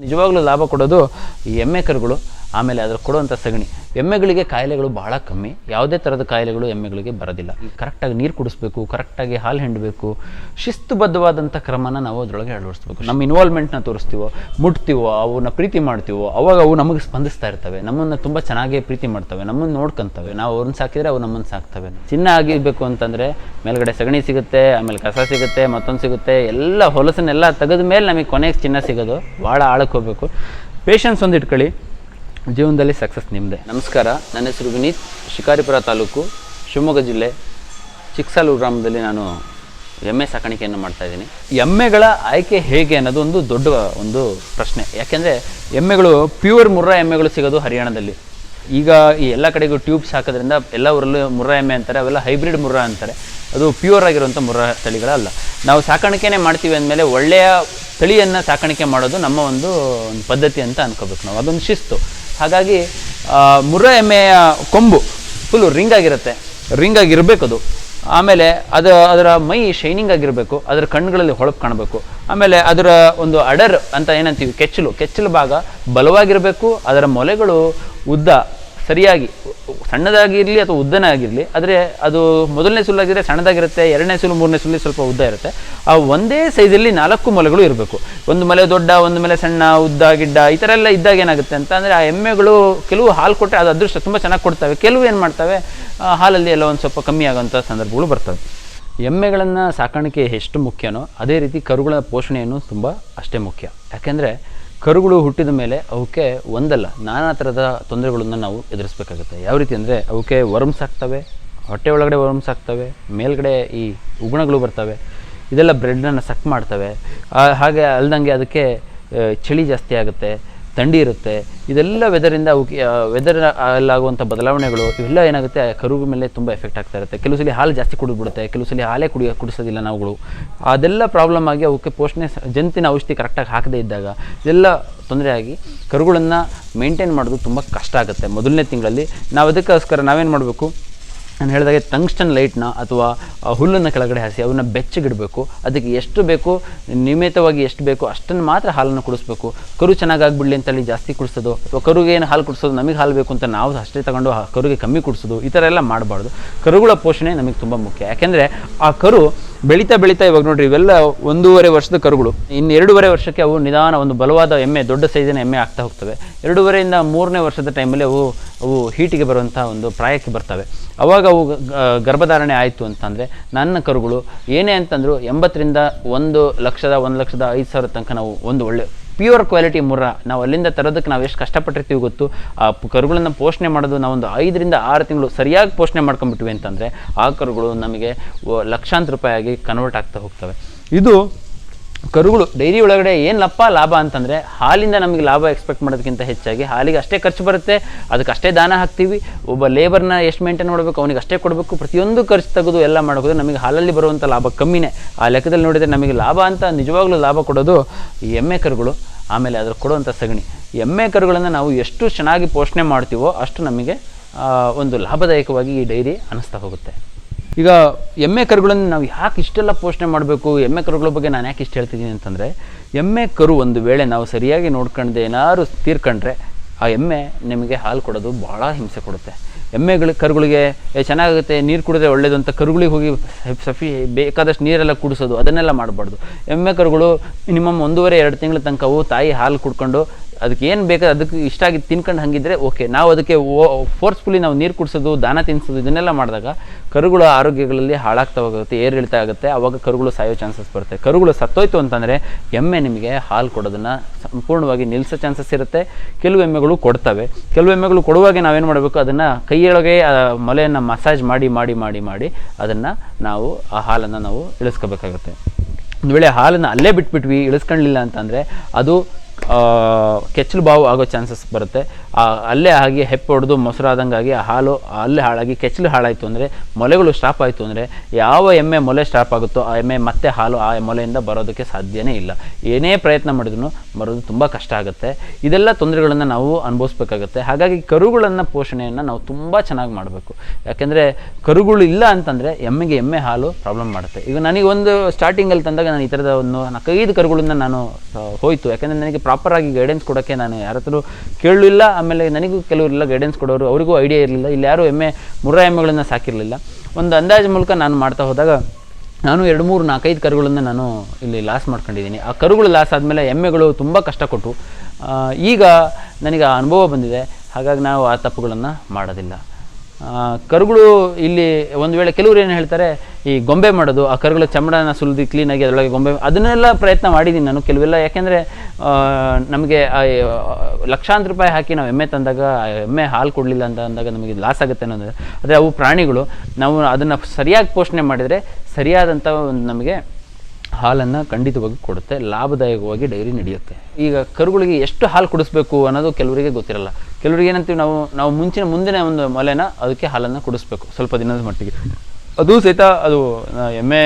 ನಿಜವಾಗ್ಲೂ ಲಾಭ ಕೊಡೋದು ಈ ಎಮ್ಮೆ ಕರುಗಳು. ಆಮೇಲೆ ಅದ್ರ ಕೊಡುವಂಥ ಸಗಣಿ. ಎಮ್ಮೆಗಳಿಗೆ ಕಾಯಿಲೆಗಳು ಬಹಳ ಕಮ್ಮಿ. ಯಾವುದೇ ಥರದ ಕಾಯಿಲೆಗಳು ಎಮ್ಮೆಗಳಿಗೆ ಬರೋದಿಲ್ಲ. ಕರೆಕ್ಟಾಗಿ ನೀರು ಕುಡಿಸ್ಬೇಕು, ಕರೆಕ್ಟಾಗಿ ಹಾಲು ಹಿಂಡಬೇಕು ಶಿಸ್ತುಬದ್ಧವಾದಂಥ ಕ್ರಮನ ನಾವು ಅದರೊಳಗೆ ಅಳವಡಿಸ್ಬೇಕು. ನಮ್ಮ ಇನ್ವಾಲ್ವ್ಮೆಂಟ್ನ ತೋರಿಸ್ತೀವೋ, ಮುಟ್ತೀವೋ, ಅವನ್ನ ಪ್ರೀತಿ ಮಾಡ್ತೀವೋ, ಅವಾಗ ಅವು ನಮಗೆ ಸ್ಪಂದಿಸ್ತಾ ಇರ್ತವೆ. ನಮ್ಮನ್ನು ತುಂಬ ಚೆನ್ನಾಗಿ ಪ್ರೀತಿ ಮಾಡ್ತವೆ. ನಮ್ಮನ್ನು ನೋಡ್ಕೊಂತವೆ. ನಾವು ಅವ್ರನ್ನ ಸಾಕಿದ್ರೆ ಅವು ನಮ್ಮನ್ನು ಸಾಕ್ತವೆ. ಚಿನ್ನ ಆಗಿರಬೇಕು ಅಂತಂದರೆ ಮೇಲ್ಗಡೆ ಸಗಣಿ ಸಿಗುತ್ತೆ, ಆಮೇಲೆ ಕಸ ಸಿಗುತ್ತೆ, ಮತ್ತೊಂದು ಸಿಗುತ್ತೆ. ಎಲ್ಲ ಹೊಲಸನ್ನೆಲ್ಲ ತೆಗೆದ ಮೇಲೆ ನಮಗೆ ಕೊನೆಗೆ ಚಿನ್ನ ಸಿಗೋದು. ಭಾಳ ಆಳಕ್ಕೆ ಹೋಗಬೇಕು. ಪೇಷನ್ಸ್ ಒಂದು ಇಟ್ಕೊಳ್ಳಿ. ಜೀವನದಲ್ಲಿ ಸಕ್ಸಸ್ ನಿಮ್ಮದೆ ನಮಸ್ಕಾರ, ನನ್ನ ಹೆಸರು ವಿನೀತ್, ಶಿಕಾರಿಪುರ ತಾಲೂಕು, ಶಿವಮೊಗ್ಗ ಜಿಲ್ಲೆ, ಚಿಕ್ಸಾಲೂರು ಗ್ರಾಮದಲ್ಲಿ ನಾನು ಎಮ್ಮೆ ಸಾಕಾಣಿಕೆಯನ್ನು ಮಾಡ್ತಾ ಇದ್ದೀನಿ. ಎಮ್ಮೆಗಳ ಆಯ್ಕೆ ಹೇಗೆ ಅನ್ನೋದು ಒಂದು ದೊಡ್ಡ ಒಂದು ಪ್ರಶ್ನೆ. ಯಾಕೆಂದರೆ ಎಮ್ಮೆಗಳು ಪ್ಯೂರ್ ಮುರ್ರಾ ಎಮ್ಮೆಗಳು ಸಿಗೋದು ಹರಿಯಾಣದಲ್ಲಿ. ಈಗ ಈ ಎಲ್ಲ ಕಡೆಗೂ ಟ್ಯೂಬ್ಸ್ ಹಾಕೋದ್ರಿಂದ ಎಲ್ಲ ಊರಲ್ಲೂ ಮುರ್ರಾ ಎಮ್ಮೆ ಅಂತಾರೆ, ಅವೆಲ್ಲ ಹೈಬ್ರಿಡ್ ಮುರ್ರಾ ಅಂತಾರೆ. ಅದು ಪ್ಯೂರ್ ಆಗಿರುವಂಥ ಮುರ್ರಾ ತಳಿಗಳಲ್ಲ. ನಾವು ಸಾಕಾಣಿಕೆನೇ ಮಾಡ್ತೀವಿ ಅಂದಮೇಲೆ ಒಳ್ಳೆಯ ತಳಿಯನ್ನು ಸಾಕಾಣಿಕೆ ಮಾಡೋದು ನಮ್ಮ ಒಂದು ಒಂದು ಪದ್ಧತಿ ಅಂತ ಅನ್ಕೋಬೇಕು ನಾವು. ಅದೊಂದು ಶಿಸ್ತು. ಹಾಗಾಗಿ ಮುರ ಎಮ್ಮೆಯ ಕೊಂಬು ಫುಲ್ಲು ರಿಂಗ್ ಆಗಿರುತ್ತೆ. ರಿಂಗ್ ಆಗಿರಬೇಕು ಅದು. ಆಮೇಲೆ ಅದು ಅದರ ಮೈ ಶೈನಿಂಗ್ ಆಗಿರಬೇಕು. ಅದರ ಕಣ್ಣುಗಳಲ್ಲಿ ಹೊಳಪು ಕಾಣಬೇಕು. ಆಮೇಲೆ ಅದರ ಒಂದು ಅಡರ್ ಅಂತ ಏನಂತೀವಿ, ಕೆಚ್ಚಲು. ಕೆಚ್ಚಲು ಭಾಗ ಬಲವಾಗಿರಬೇಕು, ಅದರ ಮೊಲೆಗಳು ಉದ್ದ. ಸರಿಯಾಗಿ, ಸಣ್ಣದಾಗಿರಲಿ ಅಥವಾ ಉದ್ದನೇ ಆಗಿರಲಿ ಆದರೆ ಅದು ಮೊದಲನೇ ಸುಲ್ಲಾಗಿದ್ದರೆ ಸಣ್ಣದಾಗಿರುತ್ತೆ, ಎರಡನೇ ಸುಲು ಮೂರನೇ ಸುಲ್ಲಿ ಸ್ವಲ್ಪ ಉದ್ದ ಇರುತ್ತೆ. ಆ ಒಂದೇ ಸೈಜಲ್ಲಿ ನಾಲ್ಕು ಮೊಲೆಗಳು ಇರಬೇಕು. ಒಂದು ಮಲೆ ದೊಡ್ಡ, ಒಂದು ಮಲೆ ಸಣ್ಣ, ಉದ್ದ, ಗಿಡ್ಡ, ಈ ಥರ ಎಲ್ಲ ಇದ್ದಾಗ ಏನಾಗುತ್ತೆ ಅಂತ ಅಂದರೆ ಆ ಎಮ್ಮೆಗಳು ಕೆಲವು ಹಾಲು ಕೊಟ್ಟರೆ ಅದು ಅದೃಷ್ಟ ತುಂಬ ಚೆನ್ನಾಗಿ ಕೊಡ್ತವೆ. ಕೆಲವು ಏನು ಮಾಡ್ತವೆ ಹಾಲಲ್ಲಿ ಎಲ್ಲ ಒಂದು ಸ್ವಲ್ಪ ಕಮ್ಮಿ ಆಗೋಂಥ ಸಂದರ್ಭಗಳು ಬರ್ತವೆ. ಎಮ್ಮೆಗಳನ್ನು ಸಾಕಾಣಿಕೆ ಎಷ್ಟು ಮುಖ್ಯನೋ ಅದೇ ರೀತಿ ಕರುಗಳ ಪೋಷಣೆಯನ್ನು ತುಂಬ ಅಷ್ಟೇ ಮುಖ್ಯ. ಯಾಕೆಂದರೆ ಕರುಗಳು ಹುಟ್ಟಿದ ಮೇಲೆ ಅವಕ್ಕೆ ಒಂದಲ್ಲ, ನಾನಾ ಥರದ ತೊಂದರೆಗಳನ್ನು ನಾವು ಎದುರಿಸ್ಬೇಕಾಗುತ್ತೆ. ಯಾವ ರೀತಿ ಅಂದರೆ ಅವಕ್ಕೆ ವರ್ಮ್ಸ್ ಆಗ್ತವೆ, ಹೊಟ್ಟೆ ಒಳಗಡೆ ವರ್ಮ್ಸ್ ಆಗ್ತವೆ, ಮೇಲ್ಗಡೆ ಈ ಉಗುಣಗಳು ಬರ್ತವೆ, ಇದೆಲ್ಲ ಬ್ರೆಡ್ಡನ್ನು ಸಕ್ ಮಾಡ್ತವೆ. ಹಾಗೆ ಅಲ್ದಂಗೆ ಅದಕ್ಕೆ ಚಳಿ ಜಾಸ್ತಿ ಆಗುತ್ತೆ. ಥಂಡಿ ಇರುತ್ತೆ. ಇದೆಲ್ಲ ವೆದರಿಂದ ಅವಕ್ಕೆ ವೆದರ್ ಅಲ್ಲಾಗುವಂಥ ಬದಲಾವಣೆಗಳು ಇವೆಲ್ಲ ಏನಾಗುತ್ತೆ, ಆ ಕರುಗಳ ಮೇಲೆ ತುಂಬ ಎಫೆಕ್ಟ್ ಆಗ್ತಾ ಇರುತ್ತೆ. ಕೆಲವು ಸಲ ಹಾಲು ಜಾಸ್ತಿ ಕುಡಿದ್ಬಿಡುತ್ತೆ, ಕೆಲವು ಸಲ ಹಾಲೇ ಕುಡಿಯೋ ಕುಡಿಸೋದಿಲ್ಲ ನಾವುಗಳು. ಅದೆಲ್ಲ ಪ್ರಾಬ್ಲಮ್ ಆಗಿ ಅವಕ್ಕೆ ಪೋಷಣೆ ಜಂತಿನ ಔಷಧಿ ಕರೆಕ್ಟಾಗಿ ಹಾಕದೇ ಇದ್ದಾಗ ಇದೆಲ್ಲ ತೊಂದರೆ ಆಗಿ ಕರುಗಳನ್ನು ಮೇಂಟೈನ್ ಮಾಡೋದು ತುಂಬ ಕಷ್ಟ ಆಗುತ್ತೆ. ಮೊದಲನೇ ತಿಂಗಳಲ್ಲಿ ನಾವು ಅದಕ್ಕೋಸ್ಕರ ನಾವೇನು ಮಾಡಬೇಕು? ನಾನು ಹೇಳಿದಾಗೆ ಟಂಗ್ಸ್ಟನ್ ಲೈಟ್ನ ಅಥವಾ ಹುಲ್ಲನ್ನು ಕೆಳಗಡೆ ಹಾಸಿ ಅವನ್ನ ಬೆಚ್ಚಗಿಡಬೇಕು. ಅದಕ್ಕೆ ಎಷ್ಟು ಬೇಕು, ನಿಯಮಿತವಾಗಿ ಎಷ್ಟು ಬೇಕು, ಅಷ್ಟನ್ನು ಮಾತ್ರ ಹಾಲನ್ನು ಕುಡಿಸ್ಬೇಕು. ಕರು ಚೆನ್ನಾಗಾಗ್ಬಿಡ್ಲಿ ಅಂತೇಳಿ ಜಾಸ್ತಿ ಕುಡಿಸೋದು, ಅಥವಾ ಕರುಗೆ ಏನು ಹಾಲು ಕುಡಿಸೋದು ನಮಗೆ ಹಾಲು ಬೇಕು ಅಂತ ನಾವು ಅಷ್ಟೇ ತಗೊಂಡು ಕರುಗೆ ಕಮ್ಮಿ ಕುಡಿಸೋದು, ಈ ಥರ ಎಲ್ಲ ಮಾಡಬಾರ್ದು. ಕರುಗಳ ಪೋಷಣೆ ನಮಗೆ ತುಂಬ ಮುಖ್ಯ. ಯಾಕೆಂದರೆ ಆ ಕರು ಬೆಳೀತಾ ಬೆಳೀತಾ ಇವಾಗ ನೋಡ್ರಿ ಇವೆಲ್ಲ ಒಂದೂವರೆ ವರ್ಷದ ಕರುಗಳು. ಇನ್ನು ಎರಡೂವರೆ ವರ್ಷಕ್ಕೆ ಅವು ನಿಧಾನ ಒಂದು ಬಲವಾದ ಎಮ್ಮೆ, ದೊಡ್ಡ ಸೈಜಿನ ಎಮ್ಮೆ ಆಗ್ತಾ ಹೋಗ್ತವೆ. ಎರಡೂವರೆಯಿಂದ ಮೂರನೇ ವರ್ಷದ ಟೈಮಲ್ಲಿ ಅವು ಅವು ಹೀಟಿಗೆ ಬರುವಂಥ ಒಂದು ಪ್ರಾಯಕ್ಕೆ ಬರ್ತವೆ. ಅವಾಗ ಅವು ಗರ್ಭಧಾರಣೆ ಆಯಿತು ಅಂತಂದರೆ ನನ್ನ ಕರುಗಳು ಏನೇ ಅಂತಂದರೂ ಎಂಬತ್ತರಿಂದ ಒಂದು ಲಕ್ಷದ ಒಂದು ಲಕ್ಷದ ಐದು ಸಾವಿರ ತನಕ ನಾವು ಒಂದು ಒಳ್ಳೆ ಪ್ಯೂರ್ ಕ್ವಾಲಿಟಿ ಮುರ್ರ. ನಾವು ಅಲ್ಲಿಂದ ತರೋದಕ್ಕೆ ನಾವು ಎಷ್ಟು ಕಷ್ಟಪಟ್ಟಿರ್ತೀವಿ ಗೊತ್ತು? ಆ ಕರುಗಳನ್ನು ಪೋಷಣೆ ಮಾಡೋದು ನಾವೊಂದು ಐದರಿಂದ ಆರು ತಿಂಗಳು ಸರಿಯಾಗಿ ಪೋಷಣೆ ಮಾಡ್ಕೊಂಡ್ಬಿಟ್ವಿ ಅಂತಂದರೆ ಆ ಕರುಗಳು ನಮಗೆ ಲಕ್ಷಾಂತರ ಆಗಿ ಕನ್ವರ್ಟ್ ಆಗ್ತಾ ಹೋಗ್ತವೆ. ಇದು ಕರುಗಳು, ಡೈರಿ ಒಳಗಡೆ ಏನು ಲಪ್ಪ, ಲಾಭ ಅಂತಂದರೆ ಹಾಲಿಂದ ನಮಗೆ ಲಾಭ ಎಕ್ಸ್ಪೆಕ್ಟ್ ಮಾಡೋದಕ್ಕಿಂತ ಹೆಚ್ಚಾಗಿ ಹಾಲಿಗೆ ಅಷ್ಟೇ ಖರ್ಚು ಬರುತ್ತೆ, ಅದಕ್ಕೆ ಅಷ್ಟೇ ದಾನ ಹಾಕ್ತೀವಿ. ಒಬ್ಬ ಲೇಬರ್ನ ಎಷ್ಟು ಮೇಂಟೈನ್ ಮಾಡಬೇಕು, ಅವನಿಗೆ ಅಷ್ಟೇ ಕೊಡಬೇಕು, ಪ್ರತಿಯೊಂದು ಖರ್ಚು ತೆಗೆದು ಎಲ್ಲ ಮಾಡೋದು ನಮಗೆ ಹಾಲಲ್ಲಿ ಬರುವಂಥ ಲಾಭ ಕಮ್ಮಿನೇ. ಆ ಲೆಕ್ಕದಲ್ಲಿ ನೋಡಿದರೆ ನಮಗೆ ಲಾಭ ಅಂತ ನಿಜವಾಗ್ಲೂ ಲಾಭ ಕೊಡೋದು ಈ ಎಮ್ಮೆ ಕರುಗಳು, ಆಮೇಲೆ ಅದರ ಕೊಡುವಂಥ ಸಗಣಿ. ಎಮ್ಮೆ ಕರುಗಳನ್ನು ನಾವು ಎಷ್ಟು ಚೆನ್ನಾಗಿ ಪೋಷಣೆ ಮಾಡ್ತೀವೋ ಅಷ್ಟು ನಮಗೆ ಒಂದು ಲಾಭದಾಯಕವಾಗಿ ಈ ಡೈರಿ ಅನ್ನಿಸ್ತಾ ಹೋಗುತ್ತೆ. ಈಗ ಎಮ್ಮೆ ಕರುಗಳನ್ನು ನಾವು ಯಾಕೆ ಇಷ್ಟೆಲ್ಲ ಪೋಷಣೆ ಮಾಡಬೇಕು? ಎಮ್ಮೆ ಕರುಗಳ ಬಗ್ಗೆ ನಾನು ಯಾಕೆ ಇಷ್ಟು ಹೇಳ್ತಿದ್ದೀನಿ ಅಂತಂದರೆ, ಎಮ್ಮೆ ಕರು ಒಂದು ವೇಳೆ ನಾವು ಸರಿಯಾಗಿ ನೋಡ್ಕೊಂಡೆ ಏನಾದ್ರು ತೀರ್ಕೊಂಡ್ರೆ, ಆ ಎಮ್ಮೆ ನಿಮಗೆ ಹಾಲು ಕೊಡೋದು ಭಾಳ ಹಿಂಸೆ ಕೊಡುತ್ತೆ. ಎಮ್ಮೆಗಳು ಕರುಗಳಿಗೆ ಚೆನ್ನಾಗುತ್ತೆ ನೀರು ಕುಡಿದ್ರೆ ಒಳ್ಳೇದು ಅಂತ ಕರುಗಳಿಗೆ ಹೋಗಿ ಸಫಿ, ಬೇಕಾದಷ್ಟು ನೀರೆಲ್ಲ ಕುಡಿಸೋದು, ಅದನ್ನೆಲ್ಲ ಮಾಡಬಾರ್ದು. ಎಮ್ಮೆ ಕರುಗಳು ಮಿನಿಮಮ್ ಒಂದೂವರೆ, ಎರಡು ತಿಂಗಳ ತನಕವು ತಾಯಿ ಹಾಲು ಕುಡ್ಕೊಂಡು ಅದಕ್ಕೆ ಏನು ಬೇಕು ಅದಕ್ಕೆ ಇಷ್ಟ ಆಗಿ ತಿನ್ಕೊಂಡು ಹಂಗಿದ್ರೆ ಓಕೆ. ನಾವು ಅದಕ್ಕೆ ಫೋರ್ಸ್ಫುಲಿ ನಾವು ನೀರು ಕುಡಿಸೋದು, ದಾನ ತಿನ್ನಿಸೋದು ಇದನ್ನೆಲ್ಲ ಮಾಡಿದಾಗ ಕರುಗಳ ಆರೋಗ್ಯಗಳಲ್ಲಿ ಹಾಳಾಗ್ತಾ ಹೋಗುತ್ತೆ ಏರಿಳಿತ ಆಗುತ್ತೆ ಆವಾಗ ಕರುಗಳು ಸಾಯೋ ಚಾನ್ಸಸ್ ಬರುತ್ತೆ. ಕರುಗಳು ಸತ್ತೋಯ್ತು ಅಂತಂದರೆ ಎಮ್ಮೆ ನಿಮಗೆ ಹಾಲು ಕೊಡೋದನ್ನು ಸಂಪೂರ್ಣವಾಗಿ ನಿಲ್ಲಿಸೋ ಚಾನ್ಸಸ್ ಇರುತ್ತೆ. ಕೆಲವು ಎಮ್ಮೆಗಳು ಕೊಡ್ತವೆ. ಕೆಲವು ಎಮ್ಮೆಗಳು ಕೊಡುವಾಗ ನಾವೇನು ಮಾಡಬೇಕು? ಅದನ್ನು ಕೈಯೊಳಗೆ ಮೊಲೆಯನ್ನು ಮಸಾಜ್ ಮಾಡಿ ಮಾಡಿ ಮಾಡಿ ಮಾಡಿ ಅದನ್ನು ನಾವು ಆ ಹಾಲನ್ನು ನಾವು ಇಳಿಸ್ಕೋಬೇಕಾಗುತ್ತೆ. ಒಂದು ವೇಳೆ ಹಾಲನ್ನು ಅಲ್ಲೇ ಬಿಟ್ಬಿಟ್ವಿ ಇಳಿಸ್ಕೊಳ್ಳಿಲ್ಲ ಅಂತಂದರೆ ಅದು ಕೆಚ್ಚಲು ಬಾವು ಆಗೋ ಚಾನ್ಸಸ್ ಬರುತ್ತೆ. ಅಲ್ಲೇ ಆಗಿ ಹೆಪ್ಪೆ ಹೊಡೆದು ಮೊಸರಾದಂಗಾಗಿ ಆ ಹಾಲು, ಅಲ್ಲೇ ಹಾಳಾಗಿ ಕೆಚ್ಚಲು ಹಾಳಾಯಿತು ಅಂದರೆ ಮೊಲೆಗಳು ಸ್ಟಾಪ್ ಆಯಿತು ಅಂದರೆ ಯಾವ ಎಮ್ಮೆ ಮೊಲೆ ಸ್ಟಾಪ್ ಆಗುತ್ತೋ ಆ ಎಮ್ಮೆ ಮತ್ತೆ ಹಾಲು ಆ ಮೊಲೆಯಿಂದ ಬರೋದಕ್ಕೆ ಸಾಧ್ಯನೇ ಇಲ್ಲ. ಏನೇ ಪ್ರಯತ್ನ ಮಾಡಿದ್ರು ಬರೋದು ತುಂಬ ಕಷ್ಟ ಆಗುತ್ತೆ. ಇದೆಲ್ಲ ತೊಂದರೆಗಳನ್ನು ನಾವು ಅನುಭವಿಸ್ಬೇಕಾಗತ್ತೆ. ಹಾಗಾಗಿ ಕರುಗಳನ್ನು ಪೋಷಣೆಯನ್ನು ನಾವು ತುಂಬ ಚೆನ್ನಾಗಿ ಮಾಡಬೇಕು. ಯಾಕೆಂದರೆ ಕರುಗಳು ಇಲ್ಲ ಅಂತಂದರೆ ಎಮ್ಮೆಗೆ ಎಮ್ಮೆ ಹಾಲು ಪ್ರಾಬ್ಲಮ್ ಮಾಡುತ್ತೆ. ಈಗ ನನಗೆ ಒಂದು ಸ್ಟಾರ್ಟಿಂಗಲ್ಲಿ ತಂದಾಗ ನಾನು ಈ ಥರದ ಒಂದು ನಾಲ್ಕೈದು ಕರುಗಳನ್ನು ನಾನು ಹೋಯ್ತು. ಯಾಕೆಂದರೆ ನನಗೆ ಪ್ರಾಪರಾಗಿ ಗೈಡೆನ್ಸ್ ಕೊಡೋಕ್ಕೆ ನಾನು ಯಾರ ಹತ್ರ ಕೇಳಲಿಲ್ಲ, ಆಮೇಲೆ ನನಗೂ ಕೆಲವರೆಲ್ಲ ಗೈಡೆನ್ಸ್ ಕೊಡೋರು, ಅವರಿಗೂ ಐಡಿಯಾ ಇರಲಿಲ್ಲ. ಇಲ್ಲಿ ಯಾರು ಎಮ್ಮೆ ಮುರ್ರಾ ಎಮ್ಮೆಗಳನ್ನು ಸಾಕಿರಲಿಲ್ಲ. ಒಂದು ಅಂದಾಜು ಮೂಲಕ ನಾನು ಮಾಡ್ತಾ ಹೋದಾಗ ನಾನು ಎರಡು ಮೂರು ನಾಲ್ಕೈದು ಕರುಗಳನ್ನು ನಾನು ಇಲ್ಲಿ ಲಾಸ್ ಮಾಡ್ಕೊಂಡಿದ್ದೀನಿ. ಆ ಕರುಗಳು ಲಾಸ್ ಆದಮೇಲೆ ಎಮ್ಮೆಗಳು ತುಂಬ ಕಷ್ಟ ಕೊಟ್ಟು ಈಗ ನನಗೆ ಆ ಅನುಭವ ಬಂದಿದೆ. ಹಾಗಾಗಿ ನಾವು ಆ ತಪ್ಪುಗಳನ್ನು ಮಾಡೋದಿಲ್ಲ. ಕರುಗಳು ಇಲ್ಲಿ ಒಂದು ವೇಳೆ ಕೆಲವರು ಏನು ಹೇಳ್ತಾರೆ, ಈ ಗೊಂಬೆ ಮಾಡೋದು, ಆ ಕರುಗಳ ಚಮಡನ ಸುಲಿದು ಕ್ಲೀನಾಗಿ ಅದರೊಳಗೆ ಗೊಂಬೆ ಅದನ್ನೆಲ್ಲ ಪ್ರಯತ್ನ ಮಾಡಿದ್ದೀನಿ ನಾನು ಕೆಲವೆಲ್ಲ. ಯಾಕೆಂದರೆ ನಮಗೆ ಲಕ್ಷಾಂತರ ರೂಪಾಯಿ ಹಾಕಿ ನಾವು ಎಮ್ಮೆ ತಂದಾಗ ಎಮ್ಮೆ ಹಾಲು ಕೊಡಲಿಲ್ಲ ಅಂತ ಅಂದಾಗ ನಮಗೆ ಲಾಸ್ ಆಗುತ್ತೆ ಅನ್ನೋದು. ಆದರೆ ಅವು ಪ್ರಾಣಿಗಳು, ನಾವು ಅದನ್ನು ಸರಿಯಾಗಿ ಪೋಷಣೆ ಮಾಡಿದರೆ ಸರಿಯಾದಂಥ ಒಂದು ನಮಗೆ ಹಾಲನ್ನು ಖಂಡಿತವಾಗಿ ಕೊಡುತ್ತೆ, ಲಾಭದಾಯಕವಾಗಿ ಡೈರಿ ನಡೆಯುತ್ತೆ. ಈಗ ಕರುಗಳಿಗೆ ಎಷ್ಟು ಹಾಲು ಕುಡಿಸ್ಬೇಕು ಅನ್ನೋದು ಕೆಲವರಿಗೆ ಗೊತ್ತಿರಲ್ಲ. ಕೆಲವರಿಗೆ ಏನಂತೀವಿ, ನಾವು ನಾವು ಮುಂಚಿನ, ಮುಂದಿನ ಒಂದು ಮೊಲೆನ ಅದಕ್ಕೆ ಹಾಲನ್ನು ಕುಡಿಸ್ಬೇಕು, ಸ್ವಲ್ಪ ದಿನದ ಮಟ್ಟಿಗೆ. ಅದು ಸಹಿತ ಅದು ಎಮ್ಮೆ,